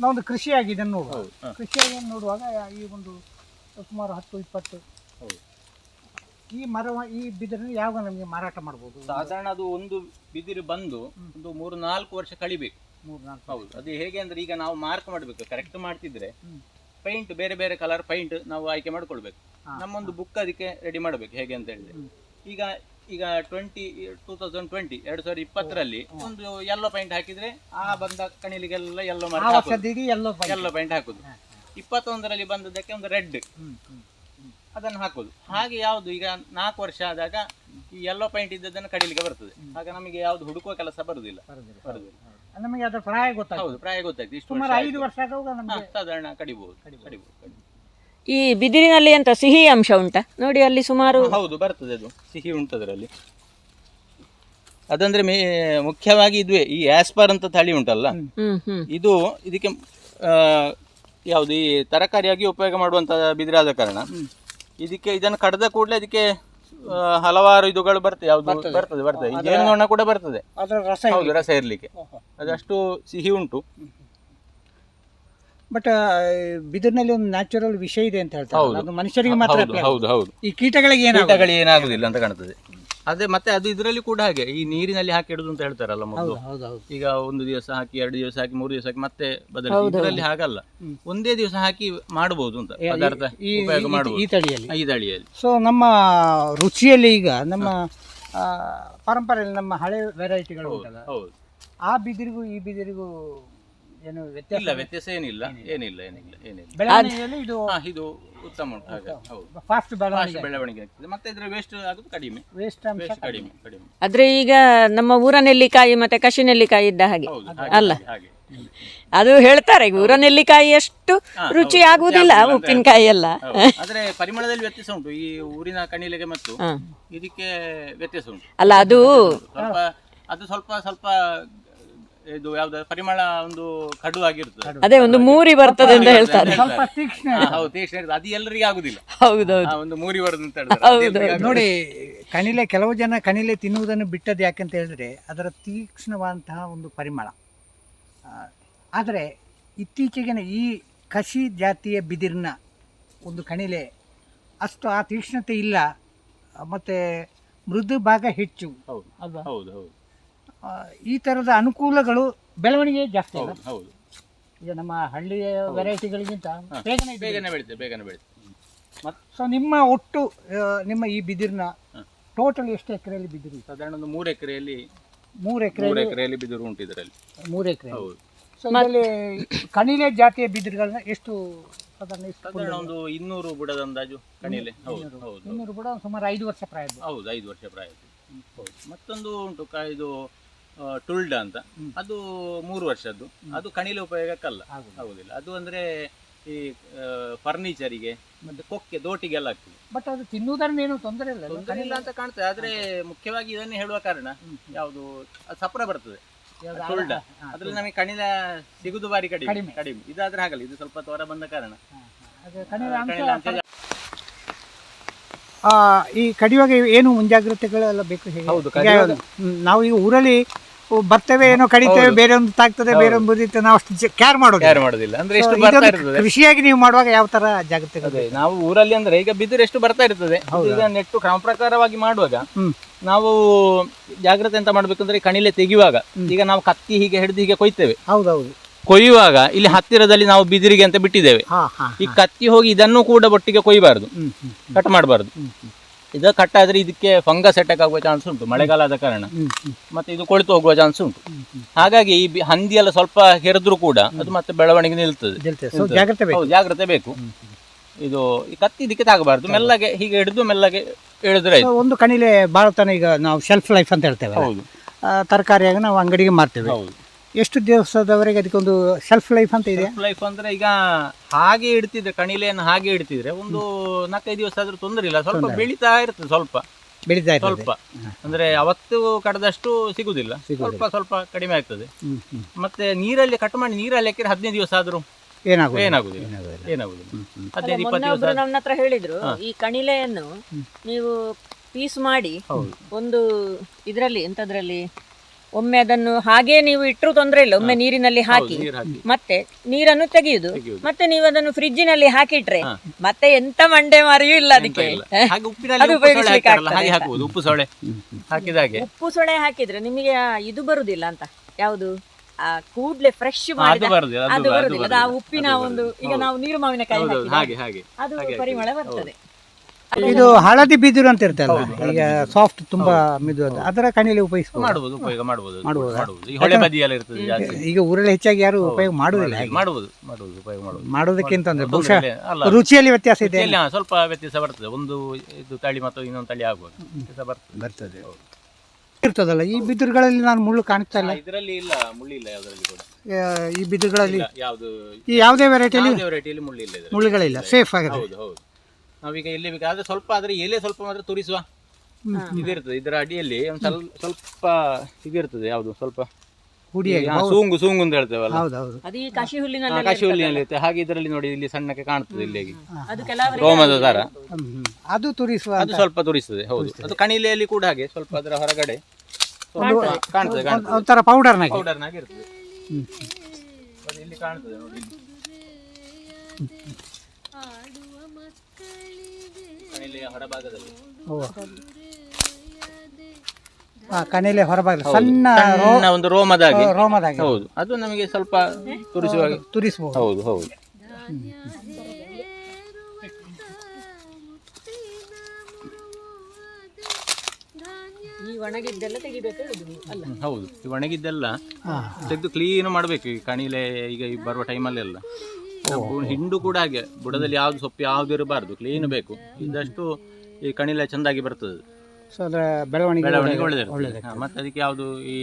ನಾವೊಂದು ಕೃಷಿಯಾಗಿ ಇದನ್ನು ನೋಡುವ. ಕೃಷಿಯಾಗಿ ನೋಡುವಾಗ ಈ ಒಂದು ಸುಮಾರು ಹತ್ತು ಇಪ್ಪತ್ತು. ಈ ಮರ ಈ ಬಿದಿರನ್ನು ಯಾವಾಗ ನಮಗೆ ಮಾರಾಟ ಮಾಡ್ಬೋದು? ಸಾಧಾರಣ ಅದು ಒಂದು ಬಿದಿರು ಬಂದು ಒಂದು ಮೂರು ನಾಲ್ಕು ವರ್ಷ ಕಳಿಬೇಕು. ಮೂರು ನಾಲ್ಕು ಹೌದು. ಅದು ಹೇಗೆ ಅಂದ್ರೆ ಈಗ ನಾವು ಮಾರ್ಕ್ ಮಾಡಬೇಕು ಕರೆಕ್ಟ್ ಮಾಡ್ತಿದ್ರೆ. ಪೈಂಟ್ ಬೇರೆ ಬೇರೆ ಕಲರ್ ಪೈಂಟ್ ನಾವು ಆಯ್ಕೆ ಮಾಡ್ಕೊಳ್ಬೇಕು. ನಮ್ಮೊಂದು ಬುಕ್ ಅದಕ್ಕೆ ರೆಡಿ ಮಾಡಬೇಕು ಹೇಗೆ ಅಂತ ಹೇಳಿದ್ರೆ. ಈಗ ಈಗ ಟ್ವೆಂಟಿ ಟೂ ತೌಸಂಡ್ ಟ್ವೆಂಟಿ ಎರಡು ಸಾವಿರದ ಇಪ್ಪತ್ತರಲ್ಲಿ ಒಂದು ಎಲ್ಲೋ ಪೈಂಟ್ ಹಾಕಿದ್ರೆ ಆ ಬಂದ ಕಣಿಲಿಗೆಲ್ಲ yellow mark yellow paint. Yellow paint ಹಾಕುದು. ಇಪ್ಪತ್ತೊಂದರಲ್ಲಿ ಬಂದದಕ್ಕೆ ಒಂದು ರೆಡ್. ಅದನ್ನು ಹಾಕೋದು. ಹಾಗೆ ಯಾವುದು? ಈಗ ನಾಲ್ಕು ವರ್ಷ ಆದಾಗ ಈ ಎಲ್ಲೋ ಪೈಂಟ್ ಇದ್ದದನ್ನು ಕಡಿಲಿಕ್ಕೆ ಬರ್ತದೆ. ಆಗ ನಮಗೆ ಯಾವ್ದು ಹುಡುಕುವ ಕೆಲಸ ಬರುದಿಲ್ಲ. ನಮಗೆ ಅದರ ಪ್ರಾಯ ಗೊತ್ತಾಗ್ತದೆ. ಹೌದು ಪ್ರಾಯ ಗೊತ್ತಾಯ್ತು ಇಷ್ಟು ಸುಮಾರು ಐದು ವರ್ಷ ಆಗುವಾಗ ನಮಗೆ ಸಾಧಾರಣ ಕಡಿಬಹುದು. ಈ ಬಿದಿರಿನಲ್ಲಿ ಎಂತ ಸಿಹಿ ಅಂಶ ಉಂಟಾ? ನೋಡಿ ಅಲ್ಲಿ ಸುಮಾರು ಹೌದು ಬರ್ತದೆ ಅದು. ಸಿಹಿ ಉಂಟು ಅದರಲ್ಲಿ ಅದಂದ್ರೆ ಮೇ ಮುಖ್ಯವಾಗಿ ಇದುವೇ ಈ ಆಸ್ಪರ್ ಅಂತ ತಳಿ ಉಂಟಲ್ಲ? ಇದು ಇದಕ್ಕೆ ಆ, ಯಾವುದು ಈ ತರಕಾರಿಯಾಗಿ ಉಪಯೋಗ ಮಾಡುವಂತ ಬಿದಿರಾದ ಕಾರಣ. ಇದಕ್ಕೆ ಇದನ್ನು ಕಡ್ದ ಕೂಡಲೇ ಇದಕ್ಕೆ ಹಲವಾರು ಇದುಗಳು ಬರ್ತದೆ. ಯಾವುದು ಬರ್ತದೆ. ಬರ್ತದೆ ಈ ಜೇನುನೊಣ ಕೂಡ ಬರ್ತದೆ. ರಸ ಹೌದು ರಸ ಇರ್ಲಿಕ್ಕೆ. ಅದಷ್ಟು ಸಿಹಿ ಉಂಟು. ಬಟ್ ಬಿದಿರಿನಲ್ಲಿ ಒಂದು ನ್ಯಾಚುರಲ್ ವಿಷಯ ಇದೆ ಅಂತ ಹೇಳ್ತಾರೆ. ಅದು ಮನುಷ್ಯರಿಗೆ ಮಾತ್ರ ಹೌದು ಹೌದು ಹೌದು. ಈ ಕೀಟಗಳಿಗೆ ಏನಾಗುದಿಲ್ಲ? ಅಂತ ಕಾಣ್ತದೆ ಅದೇ ಮತ್ತೆ ಅದು ಇದರಲ್ಲಿ ಕೂಡ ಹಾಗೆ. ಈ ನೀರಿನಲ್ಲಿ ಹಾಕಿ ಇಡುದು ಅಂತ ಹೇಳ್ತಾರಲ್ಲ ಮೊದಲು. ಈಗ ಒಂದು ದಿವಸ ಹಾಕಿ ಎರಡು ದಿವಸ ಹಾಕಿ ಮೂರು ದಿವಸ ಹಾಕಿ ಮತ್ತೆ ಬದಲಿಸಿ. ಇದರಲ್ಲಿ ಹಾಗಲ್ಲ. ಒಂದೇ ದಿವಸ ಹಾಕಿ ಮಾಡಬಹುದು ಅಂತ ಪದಾರ್ಥ ಈ ಉಪಯೋಗ ಮಾಡಬಹುದು ಈ ತಳಿಯಲ್ಲಿ. ಈ ತಳಿಯಲ್ಲಿ. ಸೊ ನಮ್ಮ ರುಚಿಯಲ್ಲಿ ಈಗ ನಮ್ಮ ಆ, ಪರಂಪರೆಯಲ್ಲಿ ನಮ್ಮ ಹಳೆ ವೆರೈಟಿಗಳು ಹೌದು. ಆ ಬಿದಿರಿಗೂ ಈ ಬಿದಿರಿಗೂ ಏನು ವ್ಯತ್ಯಾಸ ಇಲ್ಲ ವ್ಯತ್ಯಾಸ ಏನಿಲ್ಲ ಏನಿಲ್ಲ. ಏನಿಲ್ಲ ಏನಿಲ್ಲ ಬೆಳವಣಿಗೆಯಲ್ಲಿ ಇದು ಹಾ ಇದು ಉತ್ತಮ ಉಂಟು ಹಾಗೆ. ಹೌದು. ಫಾಸ್ಟ್ ಫಾಸ್ಟ್ ಬೆಳವಣಿಗೆ ಬೆಳವಣಿಗೆ ಆಗ್ತದೆ. ಮತ್ತೆ ಇದ್ರ ವೇಸ್ಟ್ ಆಗುದು ಕಡಿಮೆ. ವೇಸ್ಟ್ ಅಂಶ ವೇಸ್ಟ್ ಕಡಿಮೆ ಕಡಿಮೆ. ಆದ್ರೆ ಈಗ ನಮ್ಮ ಊರ ನೆಲ್ಲಿಕಾಯಿ ಮತ್ತೆ ಕಸಿ ನೆಲ್ಲಿಕಾಯಿ ಇದ್ದ ಹಾಗೆ. ಹೌದು ಅಲ್ಲ. ಹಾಗೆ ಅದು ಹೇಳ್ತಾರೆ ಊರ ನೆಲ್ಲಿಕಾಯಿ ಅಷ್ಟು ರುಚಿ ಆಗುವುದಿಲ್ಲ ಉಪ್ಪಿನಕಾಯಿ ಎಲ್ಲ ಹೌದು. ಆದ್ರೆ ಪರಿಮಳದಲ್ಲಿ ವ್ಯತ್ಯಾಸ ಉಂಟು. ಈ ಊರಿನ ಕಣಿಲೆಗೆ ಮತ್ತು. ಇದಕ್ಕೆ ವ್ಯತ್ಯಾಸ ಉಂಟು. ಅಲ್ಲ ಅದು ಸ್ವಲ್ಪ ಅದು ಸ್ವಲ್ಪ ಸ್ವಲ್ಪ ಇದು ಯಾವ್ದು ಪರಿಮಳ ಒಂದು ಕಡು ಆಗಿರ್ತದೆ. ಅದೇ ಒಂದು ಮೂರಿ ಬರ್ತದೆ ಅಂತ ಹೇಳ್ತಾರೆ. ಸ್ವಲ್ಪ ತೀಕ್ಷ್ಣ ಹಾ, ಹೌದು ತೀಕ್ಷ್ಣ ಇರ್ತದೆ. ಅದು ಎಲ್ಲರಿಗೂ ಆಗುದಿಲ್ಲ. ಹೌದೌದು. ಆ, ಒಂದು ಮೂರಿ ಬರುದು ಅಂತ ಹೇಳ್ತಾರೆ. ಅದು. ನೋಡಿ ಕಣಿಲೆ ಕೆಲವು ಜನ ಕಣಿಲೆ ತಿನ್ನುವುದನ್ನು ಬಿಟ್ಟದ್ದು ಯಾಕಂತ ಹೇಳಿದ್ರೆ ಅದರ ತೀಕ್ಷ್ಣವಾದಂತಹ ಒಂದು ಪರಿಮಳ. ಆ, ಆದರೆ ಇತ್ತೀಚೆಗಿನ ಈ ಕಸಿ ಜಾತಿಯ ಬಿದಿರಿನ ಒಂದು ಕಣಿಲೆ ಅಷ್ಟು ಆ ತೀಕ್ಷ್ಣತೆ ಇಲ್ಲ ಮತ್ತು ಮೃದು ಭಾಗ ಹೆಚ್ಚು. ಹೌದು? ಹೌದು ಹೌದು. ಈ ಥರದ ಅನುಕೂಲಗಳು ಬೆಳವಣಿಗೆ ಜಾಸ್ತಿ ಅಲ್ಲ? ಹೌದು ಹೌದು. ಈಗ ನಮ್ಮ ಹಳ್ಳಿಯ ವೆರೈಟಿಗಳಿಗಿಂತ ಬೇಗನೆ ಇದೆ. ಬೇಗನೆ ಬೆಳೀತದೆ. ಬೇಗನೆ ಬೆಳೀತದೆ. ಮತ್ತೆ ಸೊ ನಿಮ್ಮ ಒಟ್ಟು ಆ, ನಿಮ್ಮ ಈ ಬಿದಿರಿನ ಟೋಟಲ್ ಎಷ್ಟು ಎಕರೆಯಲ್ಲಿ ಬಿದಿರು? ಸಾಧಾರಣ ಒಂದು ಮೂರು ಎಕರೆಯಲ್ಲಿ ಮೂರು ಎಕರೆ ಮೂರು ಎಕರೆಯಲ್ಲಿ ಬಿದಿರು ಉಂಟು ಇದರಲ್ಲಿ. ಮೂರು ಎಕರೆ ಹೌದು. ಸೊ ಇದರಲ್ಲಿ ಕಣಿಲೆ ಜಾತಿಯ ಬಿದಿರುಗಳನ್ನ ಎಷ್ಟು ಸಾಧಾರಣ ಎಷ್ಟು ಸಾಧಾರಣ ಒಂದು ಇನ್ನೂರು ಬುಡದ ಅಂದಾಜು ಕಣಿಲೆ. ಹೌದು ಹೌದು ಇನ್ನೂರು ಕೂಡ ಸುಮಾರು ಐದು ವರ್ಷ ಪ್ರಾಯದ್ದು. ಹೌದು ಐದು ವರ್ಷ ಪ್ರಾಯ ಹೌದು ಮತ್ತೊಂದು ಉಂಟು ಕ ಇದು ಟುಲ್ಡ ಅಂತ. ಅದು ಮೂರು ವರ್ಷದ್ದು. ಅದು ಕಣಿಲ ಉಪಯೋಗಕ್ಕಲ್ಲ. ಆಗುದಿಲ್ಲ. ಅದು ಅಂದ್ರೆ ಈ ಫರ್ನಿಚರಿಗೆ ಮತ್ತೆ ಕೊಕ್ಕೆ ದೋಟಿಗೆಲ್ಲ ಆಗ್ತದೆ. ಬಟ್ ಅದು ತಿನ್ನುವುದರಿಂದ ಏನು ತೊಂದರೆ ಇಲ್ಲ. ಕಣಿಲ್ಲ ತೊಂದರೆ ಇಲ್ಲ ಅಂತ ಕಾಣ್ತದೆ. ಆದ್ರೆ ಮುಖ್ಯವಾಗಿ ಇದನ್ನೇ ಹೇಳುವ ಕಾರಣ ಯಾವುದು ಅದು ಸಪ್ರ ಬರ್ತದೆ. ಟುಲ್ಡ ಅದ್ರಲ್ಲಿ ನಮಗೆ ಕಣಿಲ ಸಿಗುದು ಬಾರಿ ಕಡಿಮೆ. ಕಡಿಮೆ. ಇದಾದ್ರೆ ಆಗಲ್ಲ ಇದು ಸ್ವಲ್ಪ ತೋರ ಬಂದ ಕಾರಣ. ಅದು ಕಣಿಲೆ ಅಂಶ ಆ, ಈ ಕಡಿಯುವಾಗ ಏನು ಮುಂಜಾಗ್ರತೆಗಳೆಲ್ಲ ಬೇಕು ಹೌದು, ನಾವು ಈಗ ಊರಲ್ಲಿ ಬರ್ತೇವೆ ಏನೋ ಕಡಿತೇವೆ ಬೇರೆ ಒಂದು ತಾಗ್ತದೆ ಬೇರೆ ಒಂದು ಬುದಿತ್ತೆ ನಾವು ಅಷ್ಟು ಕೇರ್ ಮಾಡೋದು ಯಾರು ಮಾಡೋದಿಲ್ಲ. ಅಂದ್ರೆ ಎಷ್ಟು ಬರ್ತಾ ಇರ್ತದೆ? ಕೃಷಿಯಾಗಿ ನೀವು ಮಾಡುವಾಗ ಯಾವ ತರ ಜಾಗೃತಿ ಅದೇ ನಾವು ಊರಲ್ಲಿ ಅಂದ್ರೆ ಈಗ ಬಿದಿರು ಎಷ್ಟು ಬರ್ತಾ ಇರ್ತದೆ? ಈಗ ನೆಟ್ಟು ಕ್ರಮ ಪ್ರಕಾರವಾಗಿ ಮಾಡುವಾಗ ನಾವು ಜಾಗ್ರತೆ ಅಂತ ಮಾಡ್ಬೇಕಂದ್ರೆ ಕಣಿಲೆ ತೆಗೆಯುವಾಗ. ಈಗ ನಾವು ಕತ್ತಿ ಹೀಗೆ ಹಿಡಿದು ಹೀಗೆ ಕೊಯ್ತೇವೆ. ಹೌದೌದು. ಕೊಯ್ಯುವಾಗ ಇಲ್ಲಿ ಹತ್ತಿರದಲ್ಲಿ ನಾವು ಬಿದಿರಿಗೆ ಅಂತ ಬಿಟ್ಟಿದ್ದೇವೆ. ಈ ಕತ್ತಿ ಹೋಗಿ ಇದನ್ನು ಕೂಡ ಒಟ್ಟಿಗೆ ಕೊಯ್ಯಬಾರ್ದು ಹ್ಮ್ ಕಟ್ ಮಾಡಬಾರ್ದು. ಇದು ಕಟ್ ಆದರೆ ಇದಕ್ಕೆ ಫಂಗಸ್ ಅಟ್ಯಾಕ್ ಆಗುವ ಚಾನ್ಸ್ ಉಂಟು ಮಳೆಗಾಲ ಆದ ಕಾರಣ ಮತ್ತೆ ಇದು ಕೊಳಿತು ಹೋಗುವ ಚಾನ್ಸ್ ಉಂಟು. ಹಾಗಾಗಿ ಈ ಹಂದಿ ಎಲ್ಲ ಸ್ವಲ್ಪ ಹೆರಿದ್ರು ಕೂಡ ಅದು ಮತ್ತೆ ಬೆಳವಣಿಗೆ ನಿಲ್ತದೆ. ಜಾಗ್ರತೆ ಬೇಕು. ಇದು ಈ ಕತ್ತಿ ಇದಕ್ಕೆ ತಾಗಬಾರ್ದು. ಮೆಲ್ಲಗೆ ಹೀಗೆ ಹಿಡಿದು ಮೆಲ್ಲಗೆ ಹೇಳಿದ್ರೆ ಒಂದು ಕಣಿಲೆ ಬಾಳ್ತಾನೆ ಈಗ ನಾವು ಶೆಲ್ಫ್ ಲೈಫ್ ಅಂತ ಹೇಳ್ತೇವೆ ಹೌದು. ತರಕಾರಿಯಾಗಿ ನಾವು ಅಂಗಡಿಗೆ ಮಾರ್ತೇವೆ. ಹೌದು. ಎಷ್ಟು ದಿವಸದವರೆಗೆ ಅದಕ್ಕೊಂದು ಸೆಲ್ಫ್ ಲೈಫ್ ಅಂತ ಇದೆ? ಲೈಫ್ ಅಂದ್ರೆ ಈಗ ಹಾಗೆ ಇಡ್ತಿದ್ರೆ ಕಣಿಲೆಯನ್ನು ಹಾಗೆ ಇಡ್ತಿದ್ರೆ ಒಂದು ನಾಲ್ಕೈದು ದಿವಸ ಆದ್ರೂ ತೊಂದರೆ ಇಲ್ಲ. ಸ್ವಲ್ಪ ಬೆಳೀತಾ ಇರ್ತದೆ ಸ್ವಲ್ಪ. ಬೆಳೀತಾ ಇರ್ತದೆ. ಸ್ವಲ್ಪ. ಅಂದ್ರೆ ಅವತ್ತು ಕಡದಷ್ಟು ಸಿಗುದಿಲ್ಲ. ಸ್ವಲ್ಪ ಸ್ವಲ್ಪ ಕಡಿಮೆ ಆಗ್ತದೆ. ಮತ್ತೆ ನೀರಲ್ಲಿ ಕಟ್ ಮಾಡಿ ನೀರಲ್ಲಿ ಹಾಕಿದ್ರೆ ಹದಿನೈದು ದಿವಸ ಆದ್ರೂ ಏನಾಗೋದು ಏನಾಗುದಿಲ್ಲ. ಏನಾಗೋದಿಲ್ಲ. ಏನಾಗುದಿಲ್ಲ. ಹ್ಮ್. ಹದಿನೈದು ಮೊನ್ನೆ ಇಪ್ಪತ್ತು ದಿವಸ ಒಬ್ರು ನನ್ನ ಹತ್ರ ಹೇಳಿದ್ರು ಈ ಕಣಿಲೆಯನ್ನು ನೀವು ಪೀಸ್ ಮಾಡಿ ಒಂದು ಇದರಲ್ಲಿ ಎಂತದ್ರಲ್ಲಿ? ಒಮ್ಮೆ ಅದನ್ನು ಹಾಗೆ ನೀವು ಇಟ್ಟರು ತೊಂದರೆ ಇಲ್ಲ. ಒಮ್ಮೆ ನೀರಿನಲ್ಲಿ ಹಾಕಿ. ಮತ್ತೆ ನೀರನ್ನು ತೆಗೆಯುದು. ಮತ್ತೆ ನೀವು ಅದನ್ನು ಫ್ರಿಜ್ಜಿನಲ್ಲಿ ಹಾಕಿಟ್ರೆ ಮತ್ತೆ ಎಂತ ಮಂಡೆ ಮಾರಿಯೂ ಇಲ್ಲ ಅದಕ್ಕೆ. ಅದು ಉಪ್ಪು ಉಪಯೋಗಿಸ್ಲಿಕ್ಕೆ ಆಗ್ತದೆ. ಉಪ್ಪು ಸೊಳ್ಳೆ ಹಾಕಿದ ಹಾಗೆ. ಉಪ್ಪು ಸೊಳೆ ಹಾಕಿದ್ರೆ ನಿಮಗೆ ಇದು ಬರುದಿಲ್ಲ ಅಂತ. ಯಾವುದು? ಆ ಕೂಡ್ಲೆ ಫ್ರೆಶ್ ಅದು ಮಾಡಿದ ಬರುದಿಲ್ಲ ಅದು ಬರುದಿಲ್ಲ. ಅದು ಆ ಉಪ್ಪಿನ ಒಂದು ಈಗ ನಾವು ನೀರು ಮಾವಿನಕಾಯಿ ಕಾಯಿ ಹಾಕಿದ್ರೆ ಹಾಗೆ ಹಾಗೆ. ಅದು ಪರಿಮಳ ಬರ್ತದೆ. ಇದು ಹಳದಿ ಬಿದಿರು ಅಂತ ಇರ್ತಲ್ಲ ಈಗ ಸಾಫ್ಟ್ ತುಂಬಾ ಮಿದು ಅದು. ಅದರ ಕಣಿಯಲ್ಲಿ ಉಪಯೋಗಿಸಬಹುದು ಮಾಡಬಹುದು ಉಪಯೋಗ ಮಾಡಬಹುದು ಮಾಡಬಹುದು. ಮಾಡುವುದು ಈ ಹೊಳೆ ಬದಿಯಲ್ಲಿ ಇರ್ತದೆ ಜಾಸ್ತಿ. ಈಗ ಊರಲ್ಲಿ ಹೆಚ್ಚಾಗಿ ಯಾರು ಉಪಯೋಗ ಮಾಡುವುದಿಲ್ಲ ಹಾಗೆ. ಮಾಡಬಹುದು ಮಾಡುವುದು ಉಪಯೋಗ ಮಾಡುವುದು. ಮಾಡೋದಕ್ಕಿಂತ ಅಂದ್ರೆ ಬಹುಶಃ. ಅಲ್ಲ. ರುಚಿಯಲ್ಲಿ ವ್ಯತ್ಯಾಸ ಇದೆ ಇಲ್ಲ ಹಾ, ಸ್ವಲ್ಪ ವ್ಯತ್ಯಾಸ ಬರ್ತದೆ. ಒಂದು ಇದು ತಳಿ ಮತ್ತು ಇನ್ನೊಂದು ತಳಿ ಆಗುವಾಗ ವ್ಯತ್ಯಾಸ ಬರ್ತದೆ. ಬರ್ತದೆ. ಇರ್ತದಲ್ಲ ಈ ಬಿದಿರುಗಳಲ್ಲಿ ನಾನು ಮುಳ್ಳು ಕಾಣಿಸ್ತಾ ಇಲ್ಲ? ಇದರಲ್ಲಿ ಇಲ್ಲ ಮುಳ್ಳಿಲ್ಲ ಯಾವ್ದ್ರಲ್ಲಿ ಕೂಡ. ಆ, ಈ ಬಿದಿರುಗಳಲ್ಲಿ? ಇಲ್ಲ ಯಾವ್ದು ಈ ಯಾವುದೇ ವೆರೈಟಿಯಲ್ಲಿ ಯಾವುದೇ ವೆರೈಟಿಯಲ್ಲಿ ಮುಳ್ಳಿಲ್ಲ ಇದರಲ್ಲಿ. ಮುಳ್ಳುಗಳಿಲ್ಲ. ಸೇಫ್ ಆಗಿದೆ. ಹೌದು ಹೌದು. ನಾವೀಗ ಎಲ್ಲಿ ಬೇಕಾದ್ರೆ ಸ್ವಲ್ಪ ಆದ್ರೆ ಎಲೆ ಸ್ವಲ್ಪ ಮಾತ್ರ ತುರಿಸುವ ಇದಿರ್ತದೆ. ಇದರ ಅಡಿಯಲ್ಲಿ ಒಂದು ಸ್ವಲ್ಪ ಸ್ವಲ್ಪ ಇದಿರ್ತದೆ ಯಾವ್ದು ಸ್ವಲ್ಪ ಹಾ, ಸೂಂಗು ಸೂಂಗು ಅಂತ ಹೇಳ್ತೇವಲ್ಲ. ಹೌದು ಹೌದು. ಅದು ಈ ಕಸಿ ಹುಲ್ಲಿನಲ್ಲಿ ಕಸಿ ಹುಲ್ಲಿನಲ್ಲಿ ಇರುತ್ತೆ ಹಾಗೆ ಇದರಲ್ಲಿ ನೋಡಿ ಇಲ್ಲಿ ಸಣ್ಣಕ್ಕೆ ಕಾಣ್ತದೆ ಇಲ್ಲಿ ಅದು ಕೆಲವರಿಗೆ ರೋಮದ ಹ್ಮ್, ಹ್ಮ್. ಅದು ತುರಿಸುವ ಅದು ಸ್ವಲ್ಪ ತುರಿಸ್ತದೆ ಹೌದು. ಅದು ಕಣಿಲೆಯಲ್ಲಿ ಕೂಡ ಹಾಗೆ ಸ್ವಲ್ಪ ಅದರ ಹೊರಗಡೆ. ಸ್ವಲ್ಪ ಕಾಣ್ತದೆ ಕಾಣ್ತದೆ ಒಂಥರ ಪೌಡರ್ನಾಗೆ ಪೌಡರ್ನಾಗಿ ಇರ್ತದೆ. ಅದು ಇಲ್ಲಿ ಕಾಣ್ತದೆ ನೋಡಿ ಇಲ್ಲಿ. ಕಣಿಲೆಯ ಹೊರಭಾಗದಲ್ಲಿ. ಆ, ಕಣಿಲೆ ಹೊರಭಾಗ ಸಣ್ಣ ರೋ- ಸಣ್ಣ ಒಂದು ರೋಮದಾಗಿ. ರೋಮದಾಗಿ. ಹೌದು. ಅದು ನಮಗೆ ಸ್ವಲ್ಪ ತುರಿಸುವಾಗ ತುರಿಸಬಹುದು ಹೌದು ಹೌದು. ಈ ಒಣಗಿದ್ದೆಲ್ಲ ತೆಗಿಬೇಕು ಹೇಳುದು ನೀವು. ಅಲ್ಲ. ಹೌದು. ಈ ಒಣಗಿದ್ದೆಲ್ಲ ತೆಗೆದು ಕ್ಲೀನ್ ಮಾಡಬೇಕು ಈ ಕಣಿಲೆ ಈಗ ಈ ಬರುವ ಟೈಮಲ್ಲೆಲ್ಲ ಹಿಂಡು ಕೂಡ ಹಾಗೆ. ಬುಡದಲ್ಲಿ ಯಾವ್ದು ಸೊಪ್ಪು ಯಾವ್ದು ಇರಬಾರ್ದು. ಕ್ಲೀನ್ ಬೇಕು. ಇದಷ್ಟು ಈ ಕಣಿಲ ಚೆಂದಾಗಿ ಬರ್ತದೆ. ಸೊ ಅದರ ಬೆಳವಣಿಗೆ ಬೆಳವಣಿಗೆ ಒಳ್ಳೆದಿರ್ತದೆ ಹಾ, ಮತ್ತೆ ಅದಕ್ಕೆ ಯಾವುದು ಈ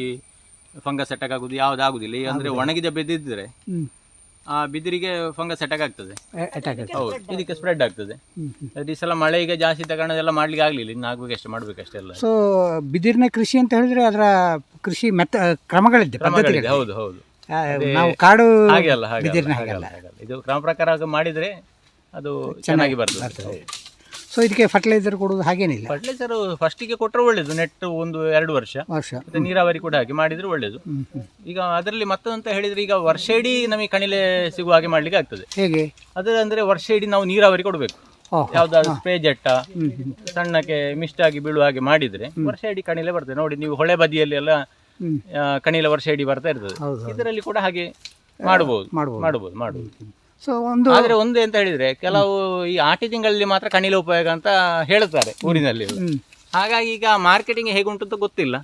ಫಂಗಸ್ ಅಟ್ಯಾಕ್ ಆಗುದು ಯಾವ್ದು ಆಗುದಿಲ್ಲ. ಈ ಅಂದ್ರೆ ಒಣಗಿದ ಬೆದ್ದಿದ್ರೆ ಆ ಬಿದಿರಿಗೆ ಫಂಗಸ್ ಅಟ್ಯಾಕ್ ಆಗ್ತದೆ. ಅಟ್ಯಾಕ್ ಆಗುತ್ತೆ ಹೌದು. ಇದಕ್ಕೆ ಸ್ಪ್ರೆಡ್ ಆಗ್ತದೆ. ಹ್ಮ್, ಹ್ಮ್. ಅದು ಈ ಸಲ ಮಳೆ ಈಗ ಜಾಸ್ತಿ ತಗೊಂಡೆಲ್ಲ ಮಾಡ್ಲಿಕ್ಕೆ ಆಗ್ಲಿಲ್ಲ. ಇನ್ನು ಆಗ್ಬೇಕಷ್ಟೇ ಮಾಡ್ಬೇಕಷ್ಟೇ ಎಲ್ಲ. ಸೊ ಬಿದಿರಿನ ಕೃಷಿ ಅಂತ ಹೇಳಿದ್ರೆ ಅದರ ಕೃಷಿ ಮೆತ್ತ ಕ್ರಮಗಳಿದೆ ಕ್ರಮಗಳಿದೆ, ಹೌದು ಹೌದು. ನಾವು ಕಾಡು ಹಾಗೆ ಅಲ್ಲ ಹಾಗೆ ಅಲ್ಲ, ಹಾಗೆ ಅಲ್ಲ, ಹಾಗೆ ಅಲ್ಲ. ಇದು ಕ್ರಮ ಪ್ರಕಾರ ಮಾಡಿದ್ರೆ ಅದು ಚೆನ್ನಾಗಿ ಬರ್ತದೆ. ಸೊ ಇದಕ್ಕೆ ಫರ್ಟಿಲೈಸರ್ ಕೊಡೋದು ಹಾಗೇನಿಲ್ಲ. ಫರ್ಟಿಲೈಸರ್ ಫಸ್ಟಿಗೆ ಕೊಟ್ಟರೆ ಒಳ್ಳೇದು ನೆಟ್ ಒಂದು ಎರಡು ವರ್ಷ. ವರ್ಷ. ಮತ್ತೆ ನೀರಾವರಿ ಕೂಡ ಹಾಗೆ ಮಾಡಿದ್ರೆ ಒಳ್ಳೇದು. ಹ್ಮ್, ಹ್ಮ್. ಈಗ ಅದರಲ್ಲಿ ಮತ್ತೊಂತ ಹೇಳಿದ್ರೆ ಈಗ ವರ್ಷ ಇಡೀ ನಮಗೆ ಕಣಿಲೆ ಸಿಗುವ ಹಾಗೆ ಮಾಡ್ಲಿಕ್ಕೆ ಆಗ್ತದೆ. ಹೇಗೆ? ಅದ್ರ ಅಂದ್ರೆ ವರ್ಷ ಇಡೀ ನಾವು ನೀರಾವರಿ ಕೊಡಬೇಕು. ಓಹ್. ಯಾವ್ದಾದ್ರು ಸ್ಪ್ರೇ ಜೆಟ್ಟ ಸಣ್ಣಕ್ಕೆ ಮಿಸ್ಟ್ ಆಗಿ ಬೀಳುವ ಹಾಗೆ ಮಾಡಿದ್ರೆ ವರ್ಷ ಇಡೀ ಕಣಿಲೆ ಬರ್ತದೆ. ನೋಡಿ ನೀವು ಹೊಳೆ ಬದಿಯಲ್ಲಿ ಎಲ್ಲ ಕಣಿಲೆ ವರ್ಷ ಇಡೀ ಬರ್ತಾ ಇರ್ತದೆ. ಇದರಲ್ಲಿ ಕೂಡ ಹಾಗೆ ಮಾಡಬಹುದು. ಮಾಡಬಹುದು ಮಾಡಬಹುದು ಸೊ ಒಂದು ಆದ್ರೆ ಒಂದು ಎಂತ ಹೇಳಿದ್ರೆ ಕೆಲವು ಈ ಆಟಿ ತಿಂಗಳಲ್ಲಿ ಮಾತ್ರ ಕಣಿಲ ಉಪಯೋಗ ಅಂತ ಹೇಳ್ತಾರೆ ಊರಿನಲ್ಲಿ ಹಾಗಾಗಿ ಈಗ ಮಾರ್ಕೆಟಿಂಗ್ ಹೇಗುಂಟು ಅಂತ ಗೊತ್ತಿಲ್ಲ.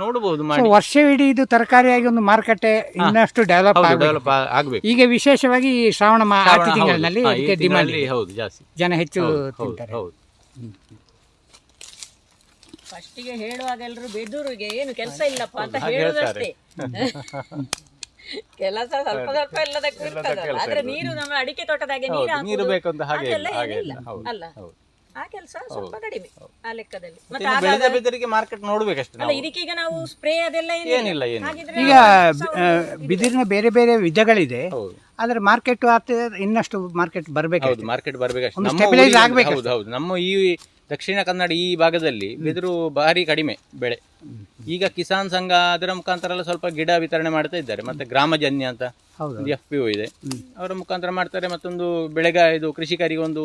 ನೋಡಬಹುದು ವರ್ಷ ಇಡೀ ಇದು ತರಕಾರಿಯಾಗಿ ಒಂದು ಮಾರುಕಟ್ಟೆ ಇನ್ನಷ್ಟು ಡೆವಲಪ್ ಡೆವಲಪ್ ಆಗಬೇಕು. ಈಗ ವಿಶೇಷವಾಗಿ ಈ ಶ್ರಾವಣ ತಿಂಗಳಲ್ಲಿ ಹೌದು ಜಾಸ್ತಿ. ಜನ ಹೆಚ್ಚು ಹೌದು ಫಸ್ಟಿಗೆ ಹೇಳುವಾಗ ಎಲ್ಲರೂ ಬೆದೂರಿಗೆ ಏನು ಕೆಲಸ ಇಲ್ಲಪ್ಪ ಅಂತ ಹೇಳುದಷ್ಟೇ. ಕೆಲಸ ಸ್ವಲ್ಪ ಸ್ವಲ್ಪ ಎಲ್ಲದಕ್ಕೂ ಇರ್ತದೆ ಆದ್ರೆ ನೀರು ನಮ್ಮ ಅಡಿಕೆ ತೋಟದಾಗೆ ನೀರು ನೀರು ಬೇಕು ಅಂತ ಹಾಗೆ ಏನಿಲ್ಲ. ಅಲ್ಲ ಆ ಕೆಲಸ ಸ್ವಲ್ಪ ಕಡಿಮೆ ಆ ಲೆಕ್ಕದಲ್ಲಿ. ಮತ್ತೆ ಬೆಳೆದ ಬೆದರಿಗೆ ಮಾರ್ಕೆಟ್ ನೋಡ್ಬೇಕಷ್ಟೇ ಅಲ್ಲ ಇದಕ್ಕೀಗ ನಾವು ಸ್ಪ್ರೇ ಅದೆಲ್ಲ ಏನಿಲ್ಲ. ಹಾಗಿದ್ರೆ ಈಗ ಬಿದಿರಿನ ಬೇರೆ ಬೇರೆ ವಿಧಗಳಿದೆ. ಆದ್ರೆ ಮಾರ್ಕೆಟ್ ಆಗ್ತದೆ ಇನ್ನಷ್ಟು ಮಾರ್ಕೆಟ್ ಬರ್ಬೇಕು ಹೌದು ಮಾರ್ಕೆಟ್ ಬರ್ಬೇಕು ನಮ್ಮ ಈ ದಕ್ಷಿಣ ಕನ್ನಡ ಈ ಭಾಗದಲ್ಲಿ ಬಿದಿರು ಭಾರಿ ಕಡಿಮೆ ಬೆಳೆ. ಈಗ ಕಿಸಾನ್ ಸಂಘ ಅದರ ಮುಖಾಂತರ ಎಲ್ಲ ಸ್ವಲ್ಪ ಗಿಡ ವಿತರಣೆ ಮಾಡ್ತಾ ಇದ್ದಾರೆ. ಮತ್ತೆ ಗ್ರಾಮಜನ್ಯ ಅಂತ ಎಫ್ ಪಿ ಒ ಇದೆ. ಅವರ ಮುಖಾಂತರ ಮಾಡ್ತಾರೆ ಮತ್ತೊಂದು ಬೆಳೆಗ ಇದು ಕೃಷಿಕರಿಗೆ ಒಂದು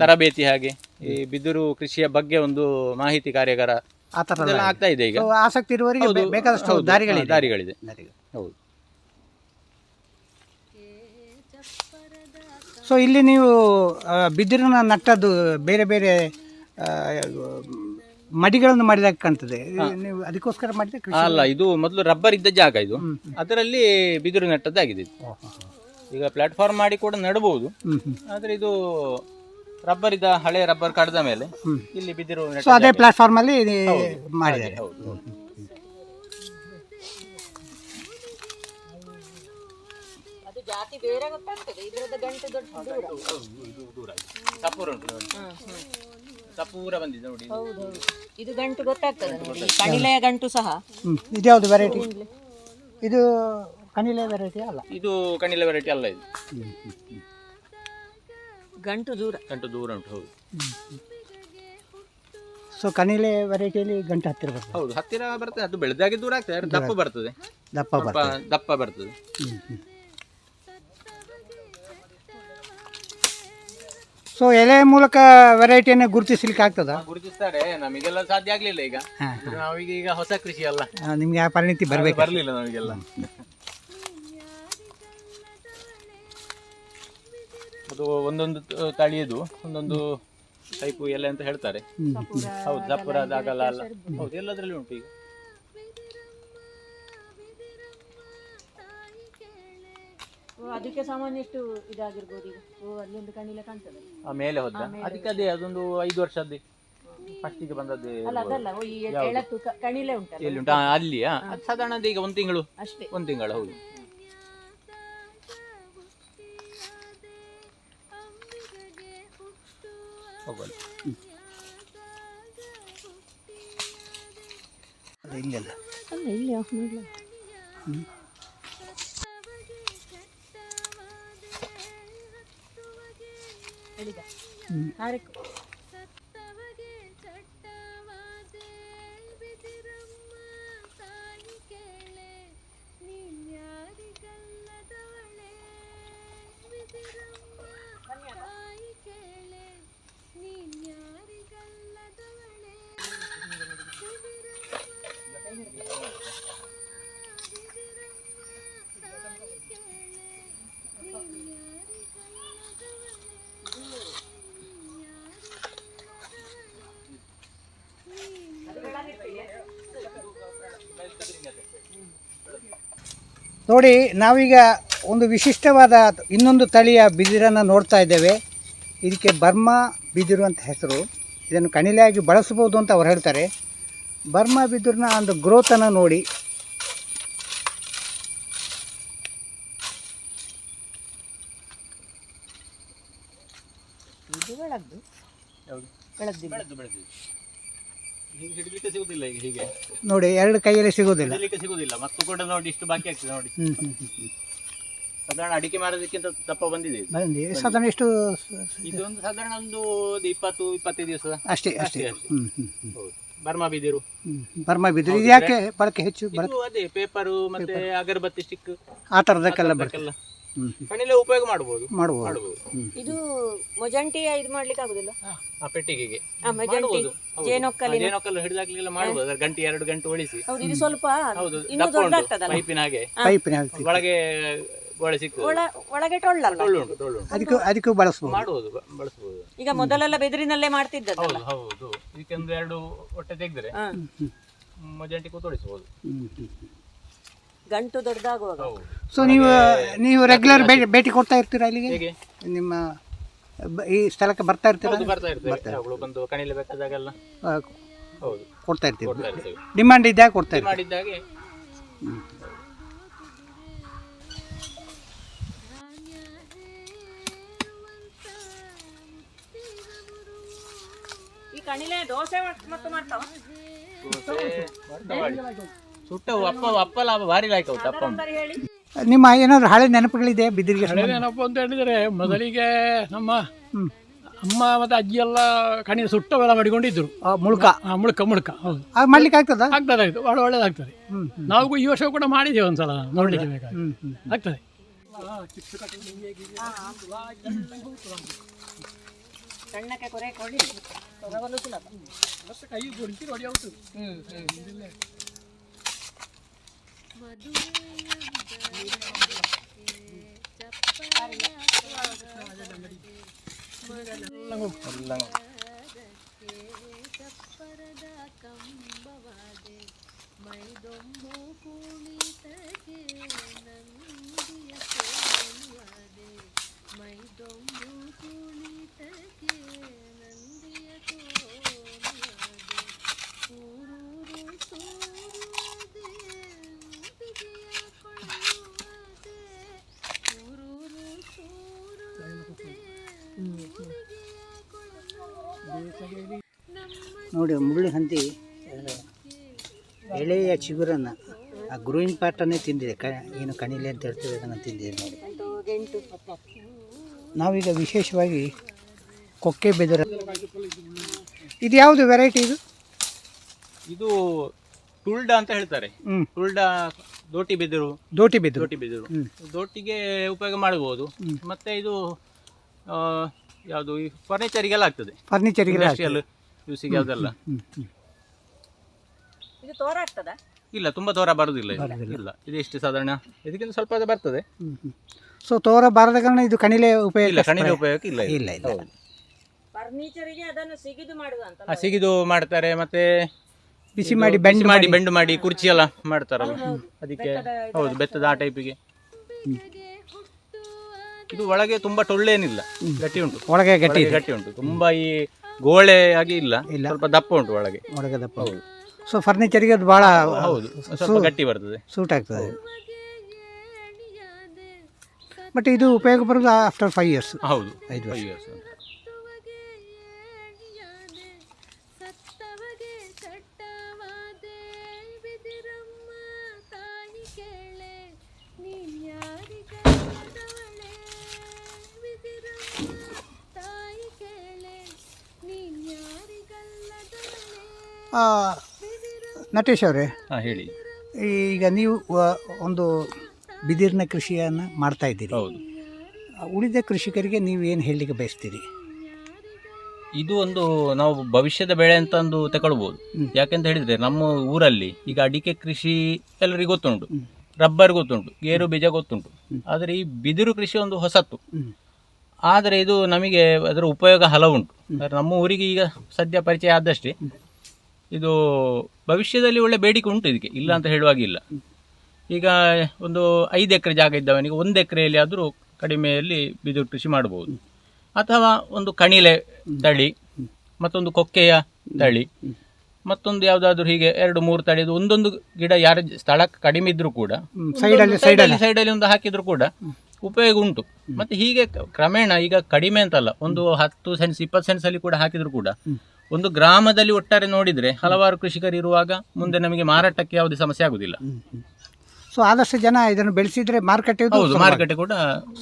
ತರಬೇತಿ ಹಾಗೆ. ಈ ಬಿದಿರು ಕೃಷಿಯ ಬಗ್ಗೆ ಒಂದು ಮಾಹಿತಿ ಕಾರ್ಯಾಗಾರ ಆಗ್ತಾ ಇದೆ ಈಗ. ಆಸಕ್ತಿ ಇರುವವರಿಗೆ ಬೇಕಾದಷ್ಟು ದಾರಿಗಳಿದೆ. ದಾರಿಗಳಿದೆ. ಹೌದು. ಸೊ ಇಲ್ಲಿ ನೀವು ಬಿದಿರನ್ನ ಬಿದಿರಿನ ನಟ್ಟದ್ದು ಬೇರೆ ಬೇರೆ ಮಡಿಗಳನ್ನು ಮಾಡಿದಾಗ ಕಾಣ್ತದೆ. ನೀವು ಅದಕ್ಕೋಸ್ಕರ ಮಾಡಿದ ಕೃಷಿ ಅಲ್ಲ ಇದು ಮೊದಲು ರಬ್ಬರ್ ಇದ್ದ ಜಾಗ ಇದು. ಅದರಲ್ಲಿ ಬಿದಿರು ನೆಟ್ಟದ್ದಾಗಿದೆ ಇದು. ಈಗ ಪ್ಲಾಟ್ಫಾರ್ಮ್ ಮಾಡಿ ಕೂಡ ನೆಡಬಹುದು. ಆದ್ರೆ ಇದು ರಬ್ಬರ್ ಇದ್ದ ಹಳೆ ರಬ್ಬರ್ ಕಡ್ದ ಮೇಲೆ ಇಲ್ಲಿ ಬಿದಿರು ನೆಟ್ಟ ಸೊ ಅದೇ ಜಾಗ. ಪ್ಲಾಟ್ಫಾರ್ಮಲ್ಲಿ ಮಾಡಿದ್ದಾರೆ. ಹೌದು ಸಪೂರ ಬಂದಿದೆ ನೋಡಿ. ಇದು. ಹೌದೌದು. ಇದು ಗಂಟು ಗೊತ್ತಾಗ್ತದೆ ನೋಡಿ. ಈ ಕಣಿಲೆಯ ಗಂಟು ಸಹ. ಇದು ಇದ್ಯಾವುದು ವೆರೈಟಿ ಇದು ಕನಿಲೆ ವೆರೈಟಿ ಅಲ್ಲ? ಇದು ಕಣಿಲೆ ವೆರೈಟಿ ಅಲ್ಲ ಇದು. ಗಂಟು ದೂರ. ಗಂಟು ದೂರ ಉಂಟು ಹೌದು. ಸೊ ಕನಿಲೆ ವೆರೈಟಿಯಲ್ಲಿ ಗಂಟು ಹತ್ತಿರ ಬರ್ತದೆ ಹೌದು ಹತ್ತಿರ ಬರ್ತದೆ ಅದು ಬೆಳೆದಾಗೆ ದೂರ ಆಗ್ತದೆ ದಪ್ಪ ಬರ್ತದೆ. ದಪ್ಪ ಬರ್ತದೆ. ದಪ್ಪ ಬರ್ತದೆ. ಸೊ ಎಲೆ ಮೂಲಕ ವೆರೈಟಿಯನ್ನು ಗುರುತಿಸ್ಲಿಕ್ಕೆ ಆಗ್ತದ? ಗುರುತಿಸ್ತಾರೆ. ನಮಗೆಲ್ಲ ಸಾಧ್ಯ ಆಗ್ಲಿಲ್ಲ ಈಗ. ನಾವೀಗ ಈಗ ಹೊಸ ಕೃಷಿ ಅಲ್ಲ. ನಿಮ್ಗೆ ಆ ಪರಿಣಿತಿ ಬರಬೇಕು ಬರಲಿಲ್ಲ ನಮಗೆಲ್ಲ. ಅದು ಒಂದೊಂದು ತಳಿಯದು ಒಂದೊಂದು ಟೈಪು ಎಲೆ ಅಂತ ಹೇಳ್ತಾರೆ. ಹೌದು ದಪ್ಪರ ಅದಾಗಲ್ಲ ಅಲ್ಲ ಹೌದು ಎಲ್ಲದರಲ್ಲಿ ಉಂಟು ಈಗ. ಅದಕ್ಕೆ ಸಾಮಾನ್ಯ ಎಷ್ಟು ಇದಾಗಿರ್ಬೋದು ಈಗ? ಓ ಅಲ್ಲಿ ಒಂದು ಕಣಿಲೆ ಕಾಣ್ತದೆ. ಆ ಮೇಲೆ ಹೋದ ಅದಕ್ಕೆ ಅದೇ ಅದೊಂದು ಐದು ವರ್ಷದ್ದೇ. ಫಸ್ಟಿಗೆ ಬಂದದ್ದು ಅಲ್ಲ ಅದಲ್ಲ ಓ, ಈ ಎಳತ್ತು ಕ- ಕಣಿಲೆ ಉಂಟಲ್ಲ? ಎಲ್ಲಿ ಉಂಟು? ಅಲ್ಲಿಯಾ ಅದು ಸಾಧಾರಣ ಅದು ಈಗ ಒಂದು ತಿಂಗಳು. ಅಷ್ಟೇ. ಒಂದು ತಿಂಗಳು ಹೌದು. ಹೋಗಲ್ಲ ಹಿಂಗೆಲ್ಲ ಅಲ್ಲ ಇಲ್ಲಿ ಆಫ್ ಮಾಡಲ? Öyle. Harika. ನೋಡಿ ನಾವೀಗ ಒಂದು ವಿಶಿಷ್ಟವಾದ ಇನ್ನೊಂದು ತಳಿಯ ಬಿದಿರನ್ನು ನೋಡ್ತಾ ಇದ್ದೇವೆ. ಇದಕ್ಕೆ ಬರ್ಮಾ ಬಿದಿರು ಅಂತ ಹೆಸರು. ಇದನ್ನು ಕಣಿಲೆಯಾಗಿ ಬಳಸಬಹುದು ಅಂತ ಅವ್ರು ಹೇಳ್ತಾರೆ. ಬರ್ಮಾ ಬಿದಿರಿನ ಒಂದು ಗ್ರೋತನ್ನು ನೋಡಿ. ಇದು ಬೆಳಗ್ದು ಯಾವುದು ಬೆಳಗ್ದಿಲ್ಲ ಬೆಳೆದು ಬೆಳೆದು ಹೀಗೆ ಹಿಡಿಲಿಕ್ಕೆ ಸಿಗುದಿಲ್ಲ ಈಗ ಹೀಗೆ. ನೋಡಿ ಎರಡು ಕೈಯಲ್ಲಿ ಸಿಗೋದಿಲ್ಲ. ಹಿಡಿಲಿಕ್ಕೆ ಸಿಗುದಿಲ್ಲ. ಮತ್ತು ಕೂಡ ನೋಡಿ ಇಷ್ಟು ಬಾಕಿ ಆಗ್ತದೆ ನೋಡಿ. ಹ್ಞೂ ಹ್ಞೂ ಹ್ಞೂ ಸಾಧಾರಣ ಅಡಿಕೆ ಮರದಕ್ಕಿಂತ ದಪ್ಪ ಬಂದಿದೆ ಇದು. ಬಂದು ಸಾಧಾರಣ ಎಷ್ಟು ಇದೊಂದು ಸಾಧಾರಣ ಒಂದು ಒಂದು ಇಪ್ಪತ್ತು ಇಪ್ಪತ್ತೈದು ದಿವಸ ಅಷ್ಟೇ ಅಷ್ಟೇ. ಹ್ಞೂ ಹ್ಞೂ ಹ್ಞೂ ಬರ್ಮಾ ಬಿದಿರು. ಬರ್ಮಾ ಬಿದಿರು. ಇದು ಯಾಕೆ ಬಳಕೆ ಹೆಚ್ಚು? ಇದು ಅದೇ ಪೇಪರು ಮತ್ತೆ ಅಗರಬತ್ತಿ ಸ್ಟಿಕ್ ಆ ಥರದಕ್ಕೆಲ್ಲ ಅದಕ್ಕೆಲ್ಲ ಹ್ಞೂ ಉಪಯೋಗ ಮಾಡಬಹುದು ಮಾಡ್ಬೋದು. ಮಾಡಬಹುದು ಇದು ಮೊಜಂಟಿ ಇದು ಮಾಡ್ಲಿಕ್ಕೆ ಆಗುದಿಲ್ಲ? ಆ ಪೆಟ್ಟಿಗೆಗೆ. ಆ ಮೊಜಂಟಿ. ಜೇನೊಕ್ಕಲಿನ ಜೇನೊಕ್ಕಲು ಹಿಡಿದಾಗ್ಲಿಲ್ಲ ಮಾಡಬಹುದು ಅದರ ಗಂಟೆ ಎರಡು ಗಂಟೆ ಒಳಿಸಿ. ಹೌದು ಇದು ಸ್ವಲ್ಪ ಹೌದು ಇನ್ನೂ ದಪ್ಪ ದೊಡ್ಡ ಉಂಟು ಆಗ್ತದಲ್ಲ ಪೈಪಿನ ಹಾಗೆ. ಪೈಪಿನ ಹಾಕ್ತೀವಿ ಒಳಗೆ ಗೋಳೆ ಸಿಗ್ತದೆ. ಒಳ ಒಳಗೆ ಟೊಳ್ಳಲ್ಲ ಟೊಳ್ಳು ಉಂಟು ಟೊಳ್ಳು ಉಂಟು ಅದಕ್ಕೂ ಅದಕ್ಕೂ ಬಳಸ್ಬೋದು. ಮಾಡಬಹುದು ಬಳಸಬಹುದು ಈಗ ಮೊದಲೆಲ್ಲ ಬೆದರಿನಲ್ಲೇ ಮಾಡ್ತಿದ್ದದ್ದಲ್ಲ? ಹೌದು ಹೌದು. ಇದಕ್ಕೊಂದು ಎರಡು ಹೊಟ್ಟೆ ತೆಗೆದ್ರೆ ಮಜಾಂಟಿ ಕೂತೊಳಿಸಬಹುದು ಹ್ಞೂ ಹ್ಞೂ ಗಂಟು ದೊಡ್ಡದಾಗುವಾಗ. ಸೊ ನೀವು ನೀವು ರೆಗ್ಯುಲರ್ ಭೇಟಿ ಕೊಡ್ತಾ ಇರ್ತೀರಾ ಅಲ್ಲಿಗೆ ನಿಮ್ಮ ಬ- ಈ ಸ್ಥಳಕ್ಕೆ ಬರ್ತಾ ಇರ್ತೀರಾ? ಬರ್ತಾ ಇರ್ತೇವೆ. ಬಂದು ಕಣಿಲೆ ಬೇಕಾದಾಗೆಲ್ಲ ಆ, ಹೌದು. ಕೊಡ್ತಾ ಇರ್ತೀವಿ. ಡಿಮಾಂಡ್ ಇದ್ದಾಗ ಕೊಡ್ತಾ ಇರ್ತೀವಿ ಮಾಡಿದ್ದಾಗೆ ಈ ಕಣಿಲೆ ದೋಸೆ ಮತ್ತು ಮಾಡ್ತಾವ. ಸುಟ್ಟವು ಅಪ್ಪ ಅಪ್ಪ ಲಾಭ ಭಾರಿ ಲಾಯ್ಕ ಅಪ್ಪ ನಿಮ್ಮ ಏನಾದ್ರು ಹಳೆ ನೆನಪುಗಳಿದೆ ಬಿದಿರಿಗೆ ಹಳೆ ನೆನಪು ಅಂತ ಹೇಳಿದರೆ ಮೊದಲಿಗೆ ನಮ್ಮ ಅಮ್ಮ ಮತ್ತು ಅಜ್ಜಿ ಎಲ್ಲ ಕಣ್ಣಿನ ಸುಟ್ಟವೆಲ್ಲ ಮಾಡಿಕೊಂಡಿದ್ರು. ಆ, ಮುಳುಕ. ಆ, ಮುಳುಕ ಮುಳುಕ. ಹೌದು. ಅದು ಮಾಡ್ಲಿಕ್ಕೆ ಆಗ್ತದ? ಆಗ್ತದೆ ಆಯ್ತು ಭಾಳ ಒಳ್ಳೇದಾಗ್ತದೆ. ನಾವು ಈ ವರ್ಷ ಕೂಡ ಮಾಡಿದ್ದೇವೆ ಒಂದ್ಸಲ ನೋಡ್ಲಿಕ್ಕೆ ಆಗ್ತದೆ. ಸಣ್ಣಕ್ಕೆ ಕೊರೆ ಕೊಡಿ ಕೈ ಗುಡಿಸಿ ನೋಡಿ ಹೌದು ಹ್ಮ್. ಹ್ಮ್ ಚಪ್ಪರದ ಕಂಬವಾದೆ ಮೈದೊಂಬು ಕುಣಿತಕ್ಕೆ ನಂದಿಯ ಸೋಲುವಾದೆ ಕೊಂಬು ಕುಣಿತಕ್ಕೆ ನೋಡಿ ಮುಳ್ಳು ಹಂದಿ. ಎಳೆಯ ಚಿಗುರನ್ನು ಆ ಗ್ರೋಯಿಂಗ್ ಪಾರ್ಟನ್ನೇ ತಿಂದಿದೆ. ಕ ಏನು ಕಣಿಲೆ ಅಂತ ಹೇಳ್ತೀವಿ ಅದನ್ನು ತಿಂದಿದೆ ನೋಡಿ. ನಾವೀಗ ವಿಶೇಷವಾಗಿ ಕೊಕ್ಕೆ ಬೆದರ. ಇದು ಯಾವುದು ವೆರೈಟಿ ಇದು? ಇದು ಟುಲ್ಡ ಅಂತ ಹೇಳ್ತಾರೆ. ಹ್ಞೂ ಟುಲ್ಡ ದೋಟಿ ಬೆದರು. ದೋಟಿ ಬೆದರು. ದೋಟಿ ಬೆದರು. ದೋಟಿಗೆ ಉಪಯೋಗ ಮಾಡಬಹುದು. ಮತ್ತೆ ಇದು ಯಾವುದು ಈ ಫರ್ನಿಚರಿಗೆಲ್ಲ ಆಗ್ತದೆ. ಫರ್ನಿಚರ್ಗೆ ಇದು ತೋರ ಆಗ್ತದ? ಇಲ್ಲ ತುಂಬಾ ತೋರ ಬರುದಿಲ್ಲ ಇದು. ಇಲ್ಲ ಇದು ಎಷ್ಟು ಸಾಧಾರಣ? ಇದಕ್ಕಿಂತ ಸ್ವಲ್ಪ ಅದು ಬರ್ತದೆ. ಸೊ ತೋರ ಬಾರದ ಕಾರಣ ಇದು ಕಣಿಲೆ ಉಪಯೋಗ ಇಲ್ಲ ಕಣಿಲೆ ಉಪಯೋಗ ಇಲ್ಲ ಇದು. ಇಲ್ಲ ಇಲ್ಲ. ಹೌದು. ಫರ್ನಿಚರಿಗೆ ಅದನ್ನು ಸಿಗಿದು ಮಾಡುವ ಅಂತ ಆ, ಸಿಗಿದು ಮಾಡ್ತಾರೆ ಮತ್ತೆ ಬಿಸಿ ಇದು ಮಾಡಿ ಬೆಂಡ್ ಮಾಡಿ ಬೆಂಡ್ ಮಾಡಿ ಕುರ್ಚಿ ಎಲ್ಲ ಮಾಡ್ತಾರಲ್ಲ. ಅದಕ್ಕೆ ಹೌದು ಬೆತ್ತದ ಆ ಟೈಪಿಗೆ. ಇದು ಒಳಗೆ ತುಂಬಾ ಟೊಳ್ಳೇನಿಲ್ಲ ಗಟ್ಟಿ ಉಂಟು. ಒಳಗೆ ಗಟ್ಟಿ ಒಳಗೆ ಗಟ್ಟಿ ಉಂಟು. ತುಂಬಾ ಈ ಗೋಳೆ ಆಗಿ ಇಲ್ಲ. ಇಲ್ಲ. ಸ್ವಲ್ಪ ದಪ್ಪ ಉಂಟು ಒಳಗೆ. ಒಳಗೆ ದಪ್ಪ ಸೊ ಫರ್ನಿಚರ್ಗೆ ಅದು ಭಾಳ ಹೌದು. ಸ್ವಲ್ಪ ಗಟ್ಟಿ ಬರ್ತದೆ. ಸೂಟ್ ಆಗ್ತದೆ. ಬಟ್ ಇದು ಉಪಯೋಗ ಬರೋದು ಆಫ್ಟರ್ ಫೈವ್ ಇಯರ್ಸ್ ಹೌದು. ಐದು ವರ್ಷ. ಐದು ನಟೇಶ್ ಅವರೇ ಹಾಂ ಹೇಳಿ. ಈಗ ನೀವು ವ- ಒಂದು ಬಿದಿರಿನ ಕೃಷಿಯನ್ನು ಮಾಡ್ತಾ ಇದ್ದೀರಿ. ಹೌದು. ಉಳಿದ ಕೃಷಿಕರಿಗೆ ನೀವು ಏನು ಹೇಳಲಿಕ್ಕೆ ಬಯಸ್ತೀರಿ? ಇದು ಒಂದು ನಾವು ಭವಿಷ್ಯದ ಬೆಳೆ ಅಂತ ಒಂದು ತಗೊಳ್ಬೋದು. ಹ್ಮ್. ಯಾಕೆಂತ ಹೇಳಿದ್ರೆ ನಮ್ಮ ಊರಲ್ಲಿ ಈಗ ಅಡಿಕೆ ಕೃಷಿ ಎಲ್ಲರಿಗೂ ಗೊತ್ತುಂಟು. ರಬ್ಬರ್ ಗೊತ್ತುಂಟು ಗೇರು ಬೀಜ ಗೊತ್ತುಂಟು. ಆದರೆ ಈ ಬಿದಿರು ಕೃಷಿ ಒಂದು ಹೊಸತ್ತು. ಹ್ಮ್. ಆದರೆ ಇದು ನಮಗೆ ಅದರ ಉಪಯೋಗ ಹಲವುಂಟು. ನಮ್ಮ ಊರಿಗೆ ಈಗ ಸದ್ಯ ಪರಿಚಯ ಆದಷ್ಟೇ. ಇದು ಭವಿಷ್ಯದಲ್ಲಿ ಒಳ್ಳೆ ಬೇಡಿಕೆ ಉಂಟು ಇದಕ್ಕೆ ಇಲ್ಲ ಅಂತ ಹೇಳುವಾಗಿಲ್ಲ. ಈಗ ಒಂದು ಐದು ಎಕರೆ ಜಾಗ ಇದ್ದವನಿಗೆ ಒಂದು ಎಕರೆಯಲ್ಲಿ ಆದರೂ ಕಡಿಮೆಯಲ್ಲಿ ಬಿದಿರು ಕೃಷಿ ಮಾಡಬಹುದು. ಅಥವಾ ಒಂದು ಕಣಿಲೆ ತಳಿ ಮತ್ತೊಂದು ಕೊಕ್ಕೆಯ ತಳಿ ಮತ್ತೊಂದು ಯಾವುದಾದ್ರೂ ಹೀಗೆ ಎರಡು ಮೂರು ತಳಿ ಒಂದೊಂದು ಗಿಡ ಯಾರ ಸ್ಥಳ ಕಡಿಮೆ ಇದ್ರೂ ಕೂಡ ಸೈಡಲ್ಲಿ ಸೈಡಲ್ಲಿ ಒಂದು ಹಾಕಿದ್ರು ಕೂಡ ಉಪಯೋಗ ಉಂಟು. ಮತ್ತೆ ಹೀಗೆ ಕ್ರಮೇಣ ಈಗ ಕಡಿಮೆ ಅಂತಲ್ಲ ಒಂದು ಹತ್ತು ಸೆನ್ಸ್ ಇಪ್ಪತ್ತು ಸೆನ್ಸ್ ಅಲ್ಲಿ ಕೂಡ ಹಾಕಿದ್ರು ಕೂಡ ಒಂದು ಗ್ರಾಮದಲ್ಲಿ ಒಟ್ಟಾರೆ ನೋಡಿದ್ರೆ ಹಲವಾರು ಕೃಷಿಕರು ಇರುವಾಗ ಮುಂದೆ ನಮಗೆ ಮಾರಾಟಕ್ಕೆ ಯಾವುದೇ ಸಮಸ್ಯೆ ಆಗುದಿಲ್ಲ. ಸೊ ಆದಷ್ಟು ಜನ ಇದನ್ನು ಬೆಳೆಸಿದ್ರೆ ಮಾರುಕಟ್ಟೆ ಹೌದು ಮಾರುಕಟ್ಟೆ ಕೂಡ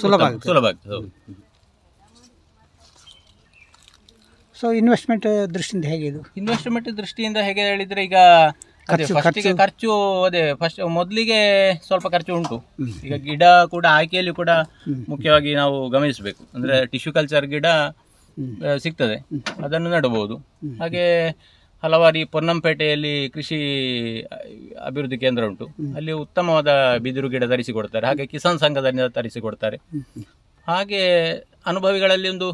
ಸುಲಭ ಆಗ್ತದೆ. ಸುಲಭ ಆಗ್ತದೆ ಹೌದು. ಸೊ ಇನ್ವೆಸ್ಟ್ಮೆಂಟ್ ದೃಷ್ಟಿಯಿಂದ ಹೇಗೆ ಇದು? ಇನ್ವೆಸ್ಟ್ಮೆಂಟ್ ದೃಷ್ಟಿಯಿಂದ ಹೇಗೆ ಹೇಳಿದ್ರೆ ಈಗ ಅದೇ ಖರ್ಚು- ಫಸ್ಟಿಗೆ ಖರ್ಚು. ಅದೇ ಫಸ್ಟ್ ಮೊದಲಿಗೆ ಸ್ವಲ್ಪ ಖರ್ಚು ಉಂಟು. ಈಗ ಗಿಡ ಕೂಡ ಆಯ್ಕೆಯಲ್ಲಿ ಕೂಡ ಮುಖ್ಯವಾಗಿ ನಾವು ಗಮನಿಸಬೇಕು. ಅಂದ್ರೆ ಟಿಶ್ಯೂ ಕಲ್ಚರ್ ಗಿಡ ಸಿಗ್ತದೆ. ಅದನ್ನು ನೆಡಬಹುದು. ಹಾಗೆ ಹಲವಾರು ಈ ಪೊನ್ನಂಪೇಟೆಯಲ್ಲಿ ಕೃಷಿ ಅಭಿವೃದ್ಧಿ ಕೇಂದ್ರ ಉಂಟು. ಅಲ್ಲಿ ಉತ್ತಮವಾದ ಬಿದಿರು ಗಿಡ ತರಿಸಿಕೊಡ್ತಾರೆ. ಹಾಗೆ ಕಿಸಾನ್ ಸಂಘದಿಂದ ತರಿಸಿಕೊಡ್ತಾರೆ. ಹಾಗೆ ಅನುಭವಿಗಳಲ್ಲಿ ಒಂದು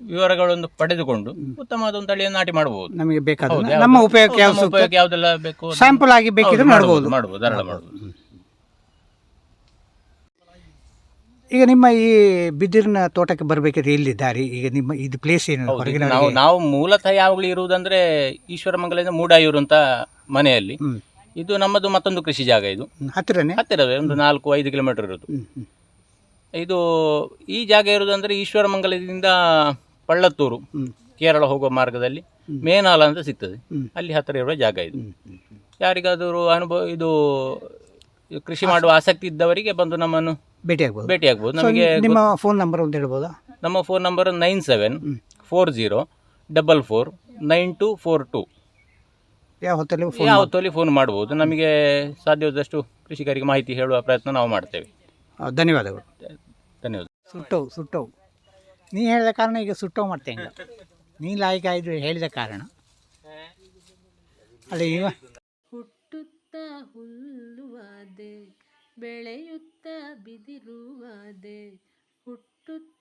ವಿವರಗಳನ್ನು ಪಡೆದುಕೊಂಡು ಉತ್ತಮವಾದ ಒಂದು ತಳಿಯನ್ನು ನಾಟಿ ಮಾಡಬಹುದು. ನಮಗೆ ಬೇಕಾದ ನಮ್ಮ ಉಪಯೋಗಕ್ಕೆ ಯಾವ್ದೆಲ್ಲ ಬೇಕು ಸ್ಯಾಂಪಲ್ ಆಗಿ ಬೇಕಿದ್ರೆ ಮಾಡಬಹುದು. ಮಾಡಬಹುದು ಧಾರಾಳ ಮಾಡ್ಬೋದು ಈಗ ನಿಮ್ಮ ಈ ಬಿದಿರಿನ ತೋಟಕ್ಕೆ ಬರಬೇಕಾದ್ರೆ ಎಲ್ಲಿ ದಾರಿ ಈಗ ನಿಮ್ಮ ಇದು ಪ್ಲೇಸ್ ಏನು ಹೊರಗಿನ ನಾವು ನಾವು ಮೂಲತಃ ಯಾವಾಗಲೂ ಇರುವುದಂದ್ರೆ ಈಶ್ವರಮಂಗಲದಿಂದ ಮೂಡಾಯೂರು ಅಂತ ಮನೆಯಲ್ಲಿ. ಇದು ನಮ್ಮದು ಮತ್ತೊಂದು ಕೃಷಿ ಜಾಗ ಇದು. ಹತ್ತಿರನೇ? ಹತ್ತಿರವೇ ಒಂದು ನಾಲ್ಕು ಐದು ಕಿಲೋಮೀಟರ್ ಇರೋದು. ಇದು ಈ ಜಾಗ ಇರುವುದಂದ್ರೆ ಈಶ್ವರಮಂಗಲದಿಂದ ಪಳ್ಳತ್ತೂರು ಕೇರಳ ಹೋಗುವ ಮಾರ್ಗದಲ್ಲಿ ಮೇನಾಲ ಅಂತ ಸಿಗ್ತದೆ. ಅಲ್ಲಿ ಹತ್ತಿರ ಇರುವ ಜಾಗ ಇದು. ಯಾರಿಗಾದರೂ ಅನುಭವ ಇದು ಕೃಷಿ ಮಾಡುವ ಆಸಕ್ತಿ ಇದ್ದವರಿಗೆ ಬಂದು ನಮ್ಮನ್ನು ಭೇಟಿ ಆಗ್ಬೋದು ಭೇಟಿಯಾಗಬಹುದು So, ನಮಗೆ ನಿಮ್ಮ ಫೋನ್ ನಂಬರ್ ಒಂದು ಹೇಳ್ಬೋದಾ? ನಮ್ಮ phone number nine seven four zero double four nine two four two ಯಾವ ಹೊತ್ತಲ್ಲಿ ಫೋನ್ ಯಾವ ಹೊತ್ತಲ್ಲಿ ಫೋನ್ ಮಾಡ್ಬೋದು. ನಮಗೆ ಸಾಧ್ಯವಾದಷ್ಟು ಕೃಷಿಕರಿಗೆ ಮಾಹಿತಿ ಹೇಳುವ ಪ್ರಯತ್ನ ನಾವು ಮಾಡ್ತೇವೆ. ಧನ್ಯವಾದಗಳು. ಧನ್ಯವಾದ. ಸುಟ್ಟವು ಸುಟ್ಟವು ನೀ ಹೇಳಿದ ಕಾರಣ ಈಗ ಸುಟ್ಟವು ಮಾಡ್ತೇನೆ ನೀ ಲಾಯಕ ಇದು ಹೇಳಿದ ಕಾರಣ. ಅಲ್ಲ ಈಗ ಹುಟ್ಟುತ್ತ ಹುಲ್ಲುವಾದೆ. ಬೆಳೆಯುತ್ತ ಬಿದಿರುವಾದೆ ಹುಟ್ಟುತ್ತ